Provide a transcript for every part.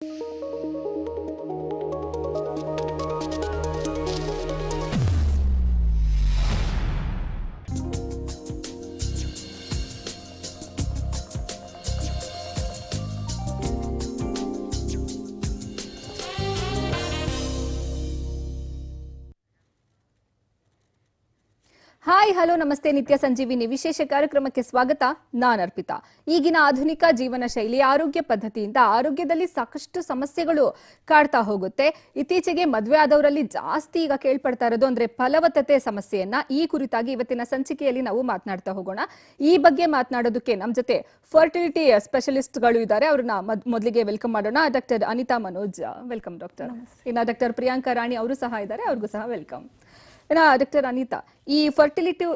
Música hi hello ನಮಸ್ತೆ. ನಿತ್ಯ ಸಂಜೀವಿನಿ. ವಿಶೇಷ ಕಾರ್ಯಕ್ರಮಕ್ಕೆ ಸ್ವಾಗತ. ನಾನು ಅರ್ಪಿತಾ. ಈಗಿನ ಆಧುನಿಕ ಜೀವನ ಶೈಲಿ ಆರೋಗ್ಯ ಪದ್ಧತಿಯಿಂದ ಆರೋಗ್ಯದಲ್ಲಿ ಸಾಕಷ್ಟು ಸಮಸ್ಯೆಗಳು ಕಾಡ್ತಾ ಹೋಗುತ್ತೆ. ಇತ್ತೀಚೆಗೆ ಮದುವೆ ಆದವರಲ್ಲಿ ಜಾಸ್ತಿ ಈಗ ಕೇಳ್ಪಡ್ತಾ ಇರೋದು ಅಂದ್ರೆ ಫಲವತ್ತತೆ ಸಮಸ್ಯೆಯನ್ನ ಈ ಕುರಿತಾಗಿ ಇವತ್ತಿನ ಸಂಚಿಕೆಯಲ್ಲಿ ನಾವು ಮಾತನಾಡ್ತಾ ಹೋಗೋಣ. ಈ ಬಗ್ಗೆ ಮಾತನಾಡೋದಕ್ಕೆ ನಮ್ಮ ಜೊತೆ ಫರ್ಟಿಲಿಟಿ ಸ್ಪೆಷಲಿಸ್ಟ್ಗಳು ಇದ್ದಾರೆ. ಅವ್ರನ್ನ ಮೊದ್- ಮೊದಲಿಗೆ ವೆಲ್ಕಮ್ ಮಾಡೋಣ. Doctor Anita Manoj welcome doctor ಇನ್ನ ಡಾಕ್ಟರ್ ಪ್ರಿಯಾಂಕಾ ರಾಣಿ ಅವರು ಸಹ ಇದ್ದಾರೆ. ಅವ್ರಿಗೂ ಸಹ ವೆಲ್ಕಮ್ ಇನ್ನ ಡಾಕ್ಟರ್ ಅನಿತಾ, ಈ ಫರ್ಟಿಲಿಟಿ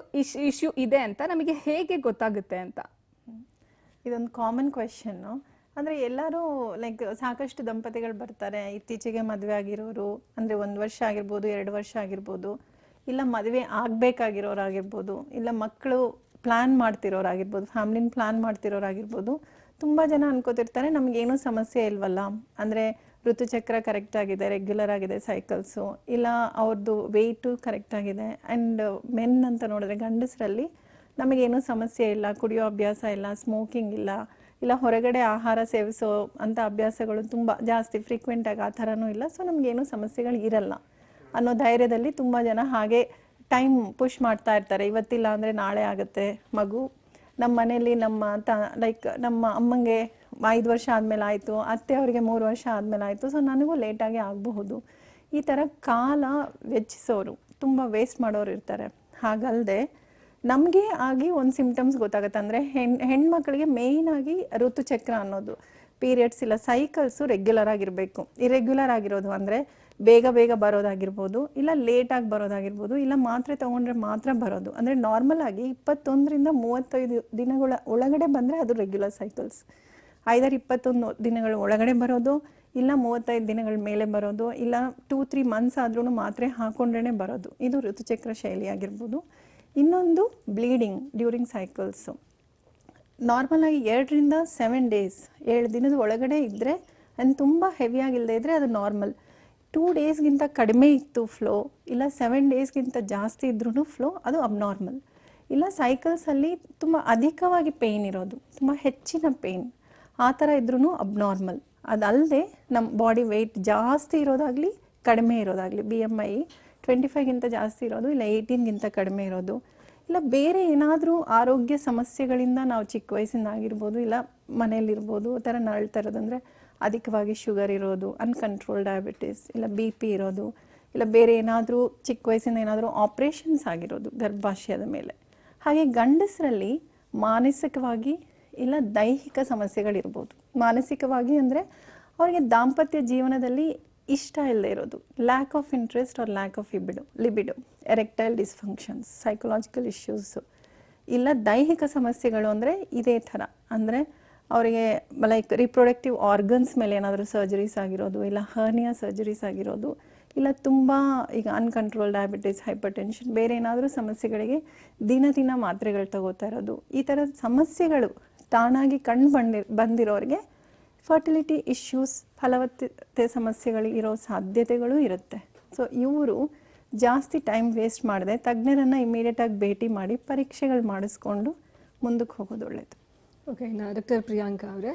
ಇಶ್ಯೂ ಇದೆ ಅಂತ ನಮಗೆ ಹೇಗೆ ಗೊತ್ತಾಗುತ್ತೆ ಅಂತ? ಇದೊಂದು ಕಾಮನ್ ಕ್ವೆಶನ್ನು ಅಂದರೆ ಎಲ್ಲರೂ ಲೈಕ್ ಸಾಕಷ್ಟು ದಂಪತಿಗಳು ಬರ್ತಾರೆ. ಇತ್ತೀಚೆಗೆ ಮದುವೆ ಆಗಿರೋರು, ಅಂದರೆ ಒಂದು ವರ್ಷ ಆಗಿರ್ಬೋದು, ಎರಡು ವರ್ಷ ಆಗಿರ್ಬೋದು, ಇಲ್ಲ ಮದುವೆ ಆಗಬೇಕಾಗಿರೋರಾಗಿರ್ಬೋದು, ಇಲ್ಲ ಮಕ್ಕಳು ಪ್ಲ್ಯಾನ್ ಮಾಡ್ತಿರೋರಾಗಿರ್ಬೋದು ಫ್ಯಾಮ್ಲಿನ ಪ್ಲ್ಯಾನ್ ಮಾಡ್ತಿರೋರಾಗಿರ್ಬೋದು, ತುಂಬ ಜನ ಅನ್ಕೋತಿರ್ತಾರೆ, ನಮಗೇನೂ ಸಮಸ್ಯೆ ಇಲ್ವಲ್ಲ? ಅಂದರೆ ಋತುಚಕ್ರ ಕರೆಕ್ಟ್ ಆಗಿದೆ ರೆಗ್ಯುಲರ್ ಆಗಿದೆ ಸೈಕಲ್ಸು ಇಲ್ಲ ಅವ್ರದ್ದು ವೆಯ್ಟು ಕರೆಕ್ಟ್ ಆಗಿದೆ. ಆ್ಯಂಡ್ ಮೆನ್ ಅಂತ ನೋಡಿದ್ರೆ ಗಂಡಸರಲ್ಲಿ ನಮಗೇನೂ ಸಮಸ್ಯೆ ಇಲ್ಲ, ಕುಡಿಯೋ ಅಭ್ಯಾಸ ಇಲ್ಲ ಸ್ಮೋಕಿಂಗ್ ಇಲ್ಲ ಇಲ್ಲ ಹೊರಗಡೆ ಆಹಾರ ಸೇವಿಸೋ ಅಂಥ ಅಭ್ಯಾಸಗಳು ತುಂಬ ಜಾಸ್ತಿ ಫ್ರೀಕ್ವೆಂಟಾಗಿ ಆ ಥರನೂ ಇಲ್ಲ. ಸೊ ನಮಗೇನೂ ಸಮಸ್ಯೆಗಳು ಇರಲ್ಲ ಅನ್ನೋ ಧೈರ್ಯದಲ್ಲಿ ತುಂಬ ಜನ ಹಾಗೆ ಟೈಮ್ ಪುಷ್ ಮಾಡ್ತಾ ಇರ್ತಾರೆ. ಇವತ್ತಿಲ್ಲ ಅಂದರೆ ನಾಳೆ ಆಗುತ್ತೆ ಮಗು. ನಮ್ಮ ಮನೆಯಲ್ಲಿ ನಮ್ಮ ತ ಲೈಕ್ ನಮ್ಮ ಅಮ್ಮಂಗೆ ಐದು ವರ್ಷ ಆದಮೇಲೆ ಆಯಿತು, ಅತ್ತೆ ಅವರಿಗೆ ಮೂರು ವರ್ಷ ಆದಮೇಲೆ ಆಯಿತು ಸೊ ನನಗೂ ಲೇಟಾಗಿ ಆಗಬಹುದು. ಈ ಥರ ಕಾಲ ವೆಚ್ಚಿಸೋರು, ತುಂಬ ವೇಸ್ಟ್ ಮಾಡೋರು ಇರ್ತಾರೆ. ಹಾಗಲ್ಲದೆ ನಮಗೆ ಆಗಿ ಒಂದು ಸಿಮ್ಟಮ್ಸ್ ಗೊತ್ತಾಗುತ್ತೆ. ಅಂದರೆ ಹೆಣ್, ಹೆಣ್ಮಕ್ಳಿಗೆ ಮೇಯ್ನಾಗಿ ಋತುಚಕ್ರ ಅನ್ನೋದು. ಪೀರಿಯಡ್ಸ್ ಇಲ್ಲ ಸೈಕಲ್ಸು ರೆಗ್ಯುಲರ್ ಆಗಿರಬೇಕು. ಇರೆಗ್ಯುಲರ್ ಆಗಿರೋದು ಅಂದರೆ ಬೇಗ ಬೇಗ ಬರೋದಾಗಿರ್ಬೋದು, ಇಲ್ಲ ಲೇಟಾಗಿ ಬರೋದಾಗಿರ್ಬೋದು, ಇಲ್ಲ ಮಾತ್ರೆ ತಗೊಂಡ್ರೆ ಮಾತ್ರ ಬರೋದು. ಅಂದರೆ ನಾರ್ಮಲ್ ಆಗಿ ಇಪ್ಪತ್ತೊಂದರಿಂದ ಮೂವತ್ತೈದು ದಿನಗಳ ಒಳಗಡೆ ಬಂದರೆ ಅದು ರೆಗ್ಯುಲರ್ ಸೈಕಲ್ಸ್ ಐದಾರು ಇಪ್ಪತ್ತೊಂದು ದಿನಗಳ ಒಳಗಡೆ ಬರೋದು, ಇಲ್ಲ ಮೂವತ್ತೈದು ದಿನಗಳ ಮೇಲೆ ಬರೋದು, ಇಲ್ಲ ಟೂ ತ್ರೀ ಮಂತ್ಸ್ ಆದ್ರೂ ಮಾತ್ರೆ ಹಾಕೊಂಡ್ರೇ ಬರೋದು. ಇದು ಋತುಚಕ್ರ ಶೈಲಿ ಆಗಿರ್ಬೋದು. ಇನ್ನೊಂದು ಬ್ಲೀಡಿಂಗ್ ಡ್ಯೂರಿಂಗ್ ಸೈಕಲ್ಸು ನಾರ್ಮಲ್ ಆಗಿ ಎರಡರಿಂದ ಸೆವೆನ್ ಡೇಸ್ ಏಳು ದಿನದ ಒಳಗಡೆ ಇದ್ದರೆ ಆ್ಯಂಡ್ ತುಂಬ ಹೆವಿಯಾಗಿಲ್ಲದೆ ಇದ್ದರೆ ಅದು ನಾರ್ಮಲ್ ಟೂ ಡೇಸ್ಗಿಂತ ಕಡಿಮೆ ಇತ್ತು ಫ್ಲೋ ಇಲ್ಲ ಸೆವೆನ್ ಡೇಸ್ಗಿಂತ ಜಾಸ್ತಿ ಇದ್ರೂ ಫ್ಲೋ ಅದು ಅಬ್ನಾರ್ಮಲ್ ಇಲ್ಲ ಸೈಕಲ್ಸಲ್ಲಿ ತುಂಬ ಅಧಿಕವಾಗಿ ಪೇಯ್ನ್ ಇರೋದು, ತುಂಬ ಹೆಚ್ಚಿನ ಪೇಯ್ನ್ ಆ ಥರ ಇದ್ರೂ ಅಬ್ನಾರ್ಮಲ್ ಅದಲ್ಲದೆ ನಮ್ಮ ಬಾಡಿ ವೆಯ್ಟ್ ಜಾಸ್ತಿ ಇರೋದಾಗಲಿ ಕಡಿಮೆ ಇರೋದಾಗಲಿ ಬಿ ಎಂ ಐ ಟ್ವೆಂಟಿ ಫೈವ್ಗಿಂತ ಜಾಸ್ತಿ ಇರೋದು, ಇಲ್ಲ ಏಯ್ಟೀನ್ಗಿಂತ ಕಡಿಮೆ ಇರೋದು. ಇಲ್ಲ, ಬೇರೆ ಏನಾದರೂ ಆರೋಗ್ಯ ಸಮಸ್ಯೆಗಳಿಂದ ನಾವು ಚಿಕ್ಕ ವಯಸ್ಸಿಂದ ಆಗಿರ್ಬೋದು ಇಲ್ಲ ಮನೇಲಿರ್ಬೋದು ಆ ಥರ ನರಳ್ತಾ ಇರೋದಂದರೆ ಅಧಿಕವಾಗಿ ಶುಗರ್ ಇರೋದು ಅನ್ಕಂಟ್ರೋಲ್ ಡಯಾಬಿಟಿಸ್ ಇಲ್ಲ ಬಿ ಪಿ ಇರೋದು, ಇಲ್ಲ ಬೇರೆ ಏನಾದರೂ ಚಿಕ್ಕ ವಯಸ್ಸಿಂದ ಏನಾದರೂ ಆಪ್ರೇಷನ್ಸ್ ಆಗಿರೋದು ಗರ್ಭಾಶಯದ ಮೇಲೆ. ಹಾಗೆ ಗಂಡಸರಲ್ಲಿ ಮಾನಸಿಕವಾಗಿ ಇಲ್ಲ ದೈಹಿಕ ಸಮಸ್ಯೆಗಳಿರ್ಬೋದು. ಮಾನಸಿಕವಾಗಿ ಅಂದರೆ ಅವರಿಗೆ ದಾಂಪತ್ಯ ಜೀವನದಲ್ಲಿ ಇಷ್ಟ ಇಲ್ಲದೆ ಇರೋದು. Lack of interest or lack of ಇಬಿಡು libido erectile dysfunctions psychological issues ಇಲ್ಲ ದೈಹಿಕ ಸಮಸ್ಯೆಗಳು ಅಂದರೆ ಇದೇ ಥರ. ಅಂದರೆ ಅವರಿಗೆ ಲೈಕ್ ರಿಪ್ರೊಡಕ್ಟಿವ್ ಆರ್ಗನ್ಸ್ ಮೇಲೆ ಏನಾದರೂ ಸರ್ಜರೀಸ್ ಆಗಿರೋದು, ಇಲ್ಲ ಹರ್ನಿಯಾ ಸರ್ಜರೀಸ್ ಆಗಿರೋದು, ಇಲ್ಲ ತುಂಬ ಈಗ ಅನ್ಕಂಟ್ರೋಲ್ ಡಯಾಬಿಟಿಸ್ ಹೈಪರ್ ಟೆನ್ಷನ್ ಬೇರೆ ಏನಾದರೂ ಸಮಸ್ಯೆಗಳಿಗೆ ದಿನ ದಿನ ಮಾತ್ರೆಗಳು ತಗೋತಾ ಇರೋದು. ಈ ಥರ ಸಮಸ್ಯೆಗಳು ತಾನಾಗಿ ಕಂಡು ಬಂದಿ, ಬಂದಿರೋರಿಗೆ ಫರ್ಟಿಲಿಟಿ ಇಶ್ಯೂಸ್ ಫಲವತ್ತತೆ ಸಮಸ್ಯೆಗಳು ಇರೋ ಸಾಧ್ಯತೆಗಳು ಇರುತ್ತೆ. ಸೊ ಇವರು ಜಾಸ್ತಿ ಟೈಮ್ ವೇಸ್ಟ್ ಮಾಡದೆ, ತಜ್ಞರನ್ನು ಇಮಿಡಿಯೇಟಾಗಿ ಭೇಟಿ ಮಾಡಿ ಪರೀಕ್ಷೆಗಳು ಮಾಡಿಸ್ಕೊಂಡು ಮುಂದಕ್ಕೆ ಹೋಗೋದು ಒಳ್ಳೆಯದು ಓಕೆ ಇನ್ನು ಡಾಕ್ಟರ್ ಪ್ರಿಯಾಂಕಾ ಅವರೇ.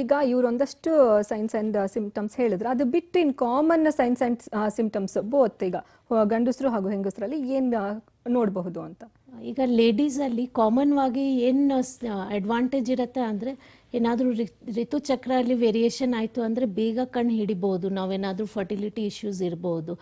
ಈಗ ಇವ್ರು ಒಂದಷ್ಟು ಸೈನ್ಸ್ ಆ್ಯಂಡ್ ಸಿಂಪ್ಟಮ್ಸ್ ಹೇಳಿದ್ರು. ಅದು ಬಿಟ್ಟು in common signs and symptoms both ಈಗ. ಗಂಡಸರು ಹಾಗೂ ಹೆಂಗಸರಲ್ಲಿ ಏನು ನೋಡಬಹುದು ಅಂತ. ಈಗ ಲೇಡೀಸಲ್ಲಿ ಕಾಮನ್ ಆಗಿ ಏನು ಅಡ್ವಾಂಟೇಜ್ ಇರುತ್ತೆ ಅಂದರೆ ಏನಾದರೂ ಋತುಚಕ್ರ ಅಲ್ಲಿ ವೇರಿಯೇಷನ್ ಆಯಿತು ಅಂದರೆ ಬೇಗ ಕಣ್ಣು ಹಿಡಿಬೋದು. ನಾವೇನಾದರೂ ಫರ್ಟಿಲಿಟಿ ಇಶ್ಯೂಸ್ ಇರ್ಬೋದು.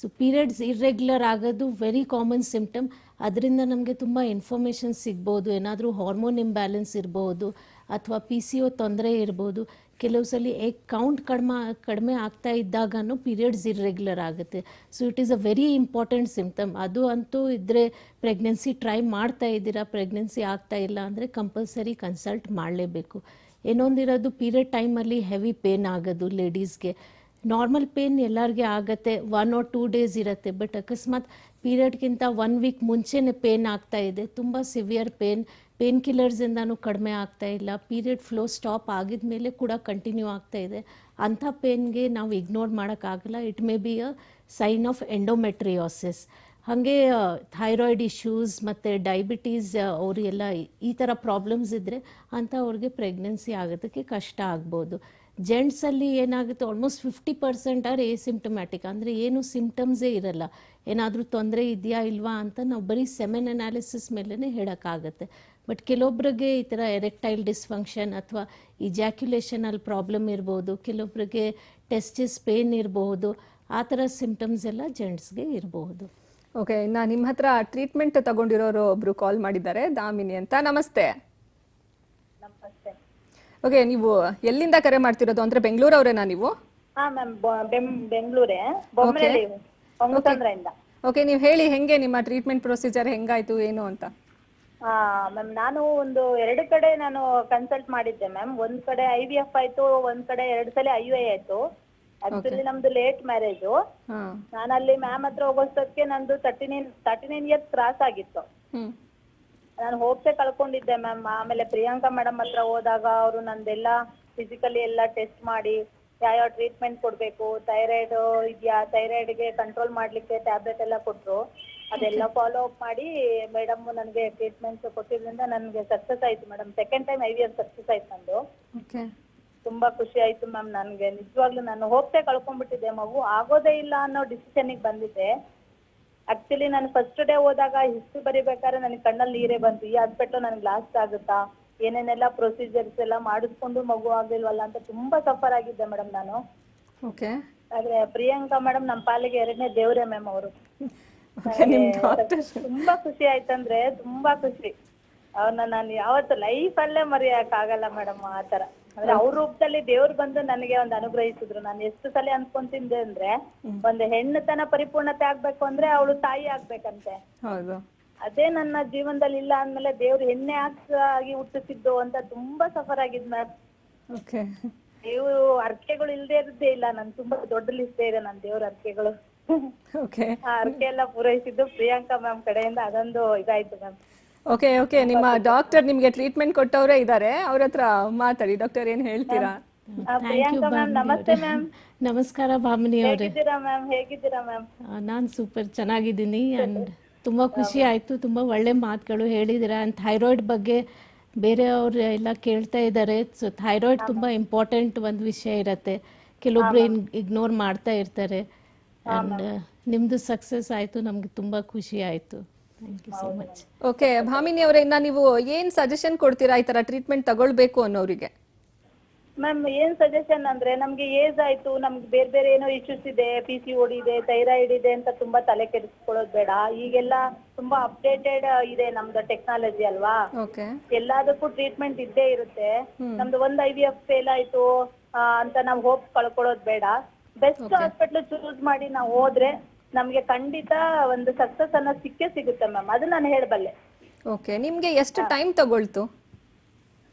ಸೊ ಪೀರಿಯಡ್ಸ್ ಇರ್ರೆಗ್ಯುಲರ್ ಆಗೋದು ವೆರಿ ಕಾಮನ್ ಸಿಂಪ್ಟಮ್ ಅದರಿಂದ ನಮಗೆ ತುಂಬ ಇನ್ಫಾರ್ಮೇಷನ್ ಸಿಗ್ಬೋದು, ಏನಾದರೂ ಹಾರ್ಮೋನ್ ಇಂಬ್ಯಾಲೆನ್ಸ್ ಇರ್ಬೋದು, ಅಥವಾ ಪಿ ಸಿ ಒ ತೊಂದರೆ ಇರ್ಬೋದು. ಕೆಲವು ಸಲ ಎಗ್ ಕೌಂಟ್ ಕಡಿಮೆ ಕಡಿಮೆ ಆಗ್ತಾ ಇದ್ದಾಗನೂ ಪೀರಿಯಡ್ಸ್ ಇರ್ರೆಗ್ಯುಲರ್ ಆಗುತ್ತೆ. So it is a very important symptom ಅದು ಅಂತೂ ಇದ್ದರೆ ಪ್ರೆಗ್ನೆನ್ಸಿ ಟ್ರೈ ಮಾಡ್ತಾ ಇದ್ದೀರಾ ಪ್ರೆಗ್ನೆನ್ಸಿ ಆಗ್ತಾ ಇಲ್ಲ ಅಂದರೆ ಕಂಪಲ್ಸರಿ ಕನ್ಸಲ್ಟ್ ಮಾಡಲೇಬೇಕು. ಇನ್ನೊಂದಿರೋದು ಪೀರಿಯಡ್ ಟೈಮಲ್ಲಿ ಹೆವಿ ಪೇನ್ ಆಗೋದು ಲೇಡೀಸ್ಗೆ ನಾರ್ಮಲ್ ಪೇನ್ ಎಲ್ಲರಿಗೆ ಆಗುತ್ತೆ ಒನ್ ಆರ್ ಟೂ ಡೇಸ್ ಇರುತ್ತೆ ಬಟ್ ಅಕಸ್ಮಾತ್ ಪೀರಿಯಡ್ಗಿಂತ ಒನ್ ವೀಕ್ ಮುಂಚೆನೇ ಪೇನ್ ಆಗ್ತಾ ಇದೆ, ತುಂಬ ಸಿವಿಯರ್ ಪೇನ್ ಪೇನ್ ಕಿಲ್ಲರ್ಸಿಂದನೂ ಕಡಿಮೆ ಆಗ್ತಾ ಇಲ್ಲ, ಪೀರಿಯಡ್ ಫ್ಲೋ ಸ್ಟಾಪ್ ಆಗಿದ ಮೇಲೆ ಕೂಡ ಕಂಟಿನ್ಯೂ ಆಗ್ತಾ ಇದೆ. ಅಂಥ ಪೇನ್ಗೆ ನಾವು ಇಗ್ನೋರ್ ಮಾಡೋಕ್ಕಾಗಲ್ಲ it may be a sign of endometriosis ಹಾಗೆ ಥೈರಾಯ್ಡ್ ಇಶ್ಯೂಸ್ ಮತ್ತು ಡಯಾಬಿಟೀಸ್ ಅವರೆಲ್ಲ ಈ ಥರ ಪ್ರಾಬ್ಲಮ್ಸ್ ಇದ್ದರೆ ಅಂಥವ್ರಿಗೆ ಪ್ರೆಗ್ನೆನ್ಸಿ ಆಗೋದಕ್ಕೆ ಕಷ್ಟ ಆಗ್ಬೋದು. ಜೆಂಟ್ಸಲ್ಲಿ ಏನಾಗುತ್ತೆ almost fifty percent are asymptomatic ಅಂದರೆ ಏನು ಸಿಂಪ್ಟಮ್ಸೇ ಇರಲ್ಲ. ಏನಾದರೂ ತೊಂದರೆ ಇದೆಯಾ ಇಲ್ವಾ ಅಂತ ನಾವು ಬರೀ ಸೆಮೆನ್ ಅನಾಲಿಸಿಸ್ ಮೇಲೇ ಹೇಳೋಕ್ಕಾಗತ್ತೆ. ಬಟ್ ಕೆಲವೊಬ್ರಿಗೆ ಈ ಥರ ಎರೆಕ್ಟೈಲ್ ಡಿಸ್ಫಂಕ್ಷನ್ ಅಥವಾ ಇಜ್ಯಾಕ್ಯುಲೇಷನಲ್ಲಿ ಪ್ರಾಬ್ಲಮ್ ಇರ್ಬೋದು, ಕೆಲವೊಬ್ರಿಗೆ ಟೆಸ್ಟಿಸ್ ಪೇನ್ ಇರಬಹುದು ಆ ಥರ ಸಿಂಪ್ಟಮ್ಸ್ ಎಲ್ಲ ಜೆಂಟ್ಸ್ಗೆ ಇರಬಹುದು ಓಕೆ ಇನ್ನು ನಿಮ್ಮ ಹತ್ರ ಟ್ರೀಟ್ಮೆಂಟ್ ತಗೊಂಡಿರೋರು ಒಬ್ರು ಕಾಲ್ ಮಾಡಿದ್ದಾರೆ, ದಾಮಿನಿ ಅಂತ. ನಮಸ್ತೆ. ಓಕೆ ನೀವು ಎಲ್ಲಿಂದ ಕರೆ ಮಾಡ್ತಿರೋದು ಅಂದ್ರೆ ಬೆಂಗಳೂರವ್ರೇನಾ ನೀವು? ಹಾ ಮ್ಯಾಮ್ ಬೆಂಗಳೂರೇ ಬೊಮ್ಮನಹಳ್ಳಿ ಹೊಂಗಸಂದ್ರದಿಂದ ಓಕೆ ನೀವು ಹೇಳಿ ಹೆಂಗೆ ನಿಮ್ಮ ಟ್ರೀಟ್ಮೆಂಟ್ ಪ್ರೊಸೀಜರ್ ಹೆಂಗಾಯ್ತು ಏನು ಅಂತ? ಹಾ ಮ್ಯಾಮ್ ನಾನು ಒಂದು ಎರಡು ಕಡೆ ನಾನು ಕನ್ಸಲ್ಟ್ ಮಾಡಿದ್ದೆ ಮ್ಯಾಮ್ ಒಂದ್ ಕಡೆ ಐ ವಿ ಎಫ್ ಆಯ್ತು ಒಂದ್ ಕಡೆ ಎರಡು ಸಲ ಐ ಯು ಐ ಆಯ್ತು. ಆಕ್ಚುಲಿ ನಮ್ದು ಲೇಟ್ ಮ್ಯಾರೇಜ್ ನಾನು ಅಲ್ಲಿ ಮ್ಯಾಮ್ ಹತ್ರ ಹೋಗೋಷ್ಟೊತ್ತಿಗೆ ನಂದು thirty nine thirty nine years cross ಆಗಿತ್ತು ನಾನು ಹೋಪ್ಸೇ ಕಳ್ಕೊಂಡಿದ್ದೆ ಮ್ಯಾಮ್ ಆಮೇಲೆ ಪ್ರಿಯಾಂಕಾ ಮೇಡಮ್ ಹತ್ರ ಹೋದಾಗ ಅವರು ನಂದೆಲ್ಲ ಫಿಸಿಕಲಿ ಎಲ್ಲ ಟೆಸ್ಟ್ ಮಾಡಿ ಯಾವ್ಯಾವ ಟ್ರೀಟ್ಮೆಂಟ್ ಕೊಡಬೇಕು ಥೈರಾಯ್ಡ್ ಇದೆಯಾ ಥೈರಾಯ್ಡ್ಗೆ ಕಂಟ್ರೋಲ್ ಮಾಡಲಿಕ್ಕೆ ಟ್ಯಾಬ್ಲೆಟ್ ಎಲ್ಲ ಕೊಟ್ಟರು ಅದೆಲ್ಲ ಫಾಲೋ ಅಪ್ ಮಾಡಿ ಮೇಡಮ್ ನನಗೆ ಟ್ರೀಟ್ಮೆಂಟ್ ಕೊಟ್ಟಿದ್ರಿಂದ ನನಗೆ ಸಕ್ಸಸ್ ಆಯಿತು madam second time I V F success ಆಯ್ತು ನಂದು. ಓಕೆ ತುಂಬಾ ಖುಷಿ ಆಯ್ತು ಮ್ಯಾಮ್ ನನಗೆ. ನಿಜವಾಗ್ಲೂ ನಾನು ಹೋಪ್ಸೇ ಕಳ್ಕೊಂಡ್ಬಿಟ್ಟಿದ್ದೆ ಮಗು. ಆಗೋದೇ ಇಲ್ಲ ಅನ್ನೋ ಡಿಸಿಷನ್ಗೆ ಬಂದಿದ್ದೆ. ಆಕ್ಚುಲಿ ನಾನು ಫಸ್ಟ್ ಡೇ ಹೋದಾಗ ಹಿಸ್ಟ್ರಿ ಬರಿಬೇಕಾದ್ರೆ ನನಗೆ ಕಣ್ಣಲ್ಲಿ ನೀರೇ ಬಂತು. ಈ ಹಾಸ್ಪಿಟ್ಲು ನನಗೆ ಲಾಸ್ಟ್ ಆಗುತ್ತಾ? ಏನೇನೆಲ್ಲ ಪ್ರೊಸೀಜರ್ಸ್ ಎಲ್ಲ ಮಾಡಿಸ್ಕೊಂಡು ಮಗು ಆಗ್ಲಿಲ್ವಲ್ಲ ಅಂತ ತುಂಬಾ ಸಫರ್ ಆಗಿದ್ದೆ ಮೇಡಮ್ ನಾನು. ಓಕೆ ಆದ್ರೆ ಪ್ರಿಯಾಂಕಾ ಮೇಡಮ್ ನಮ್ಮ ಪಾಲಿಗೆ ಎರಡನೇ ದೇವ್ರೆ ಮ್ಯಾಮ್ ಅವರು. ತುಂಬಾ ಖುಷಿ ಆಯ್ತಂದ್ರೆ ತುಂಬಾ ಖುಷಿ. ಅವ್ರನ್ನ ನಾನು ಯಾವತ್ತು ಲೈಫ್ ಅಲ್ಲೇ ಮರೆಯಕ್ ಆಗಲ್ಲ ಮೇಡಮ್ ಆತರ ತರ ಅಂದ್ರೆ ಅವ್ರ ರೂಪದಲ್ಲಿ ದೇವ್ರು ಬಂದು ನನಗೆ ಒಂದು ಅನುಗ್ರಹಿಸಿದ್ರು. ನಾನು ಎಷ್ಟು ಸಲ ಅನ್ಕೊಂತಿದ್ದೆ ಅಂದ್ರೆ ಒಂದು ಹೆಣ್ಣುತನ ಪರಿಪೂರ್ಣತೆ ಆಗ್ಬೇಕು ಅಂದ್ರೆ ಅವಳು ತಾಯಿ ಆಗ್ಬೇಕಂತೆ. ಹೌದು. ಅದೇ ನನ್ನ ಜೀವನದಲ್ಲಿ ಇಲ್ಲ ಅಂದ್ಮೇಲೆ ದೇವ್ರು ಹೆಣ್ಣೆ ಆಗಿ ಹುಟ್ಟಿಸಿದ್ದು ಅಂತ ತುಂಬಾ ಸಫರ್ ಆಗಿದ್ ಮ್ಯಾಮ್ ದೇವ್ರು ಅರ್ಕೆಗಳು ಇಲ್ದೆ ಇರೋದೇ ಇಲ್ಲ. ನನ್ ತುಂಬಾ ದೊಡ್ಡ ಲಿಸ್ಟ್ ಇದೆ ನನ್ ದೇವ್ರ ಅರ್ಕೆಗಳು ಆ ಅರ್ಕೆ ಎಲ್ಲ ಪೂರೈಸಿದ್ದು ಪ್ರಿಯಾಂಕಾ ಮ್ಯಾಮ್ ಕಡೆಯಿಂದ ಅದೊಂದು ಇದಾಯ್ತು ಮ್ಯಾಮ್ ಓಕೆ ಓಕೆ ನಿಮ್ಮ ಡಾಕ್ಟರ್ ನಿಮ್ಗೆ ಟ್ರೀಟ್ಮೆಂಟ್ ಕೊಟ್ಟವರೇ ಇದ್ದಾರೆ ಅವ್ರ ಹತ್ರ ಮಾತಾಡಿ ಡಾಕ್ಟರ್ ಏನ್ ಹೇಳ್ತೀರಾ? ಪ್ರಿಯಾಂಕಾ ಮ್ಯಾಮ್ ನಮಸ್ತೆ ಮ್ಯಾಮ್. ನಮಸ್ಕಾರ ಭಾಮಿನಿ ಅವರೇ. ಹೇಗಿದ್ದೀರಾ ಮ್ಯಾಮ್ ಹೇಗಿದ್ದೀರಾ ಮ್ಯಾಮ್? ನಾನು ಸೂಪರ್ ಚೆನ್ನಾಗಿದ್ದೀನಿ. ಅಂಡ್ ತುಂಬಾ ಖುಷಿ ಆಯ್ತು ತುಂಬಾ ಒಳ್ಳೆ ಮಾತುಗಳು ಹೇಳಿದ್ದೀರಾ. ಆ್ಯಂಡ್ ಥೈರಾಯ್ಡ್ ಬಗ್ಗೆ ಬೇರೆಯವರು ಎಲ್ಲ ಕೇಳ್ತಾ ಇದ್ದಾರೆ. ಸೊ ಥೈರಾಯ್ಡ್ ತುಂಬಾ ಇಂಪಾರ್ಟೆಂಟ್ ಒಂದು ವಿಷಯ ಇರುತ್ತೆ. ಕೆಲವೊಬ್ರು ಇಗ್ನೋರ್ ಮಾಡ್ತಾ ಇರ್ತಾರೆ. ಅಂಡ್ ನಿಮ್ಮದು ಸಕ್ಸಸ್ ಆಯ್ತು ನಮಗೆ ತುಂಬಾ ಖುಷಿ ಆಯಿತು. ಓಕೆ ಭಾಮಿನಿ ಅವರೇ ಇನ್ನ ನೀವು ಏನ್ ಸಜೆಷನ್ ಕೊಡ್ತೀರಾ ಈ ತರ ಟ್ರೀಟ್ಮೆಂಟ್ ತಗೊಳ್ಬೇಕು ಅನ್ನೋರಿಗೆ ಮ್ಯಾಮ್ ಏನ್ ಸಜೆಷನ್ ಅಂದ್ರೆ ನಮ್ಗೆ ಏಜ್ ಆಯ್ತು ನಮ್ಗೆ ಬೇರೆ ಬೇರೆ ಏನೋ ಇಶ್ಯೂಸ್ ಇದೆ ಪಿ ಸಿ ಓಡಿ ಇದೆ ಥೈರಾಯ್ಡ್ ಇದೆ ಅಂತ ತುಂಬಾ ತಲೆ ಕೆಡಿಸ್ಕೊಳ್ಳೋದು ಬೇಡ. ಈಗೆಲ್ಲ ತುಂಬಾ ಅಪ್ಡೇಟೆಡ್ ಇದೆ ನಮ್ದು ಟೆಕ್ನಾಲಜಿ ಅಲ್ವಾ? ಎಲ್ಲದಕ್ಕೂ ಟ್ರೀಟ್ಮೆಂಟ್ ಇದ್ದೇ ಇರುತ್ತೆ. ನಮ್ದು ಒಂದ್ ಐ ವಿ ಎಫ್ ಫೇಲ್ ಆಯ್ತು ಅಂತ ನಾವು ಹೋಪ್ ಕಳ್ಕೊಳ್ಳೋದು ಬೇಡ. ಬೆಸ್ಟ್ ಹಾಸ್ಪಿಟ್ಲ್ ಚೂಸ್ ಮಾಡಿ ನಾವು ಹೋದ್ರೆ ನಮ್ಗೆ ಖಂಡಿತ ಒಂದು ಸಕ್ಸಸ್ ಅನ್ನೋ ಸಿಕ್ಕೇ ಸಿಗುತ್ತೆ ಮ್ಯಾಮ್ ಅದು ನಾನು ಹೇಳಬಲ್ಲೆ. ಓಕೆ ನಿಮ್ಗೆ ಎಷ್ಟು ಟೈಮ್ ತಗೊಳ್ತು?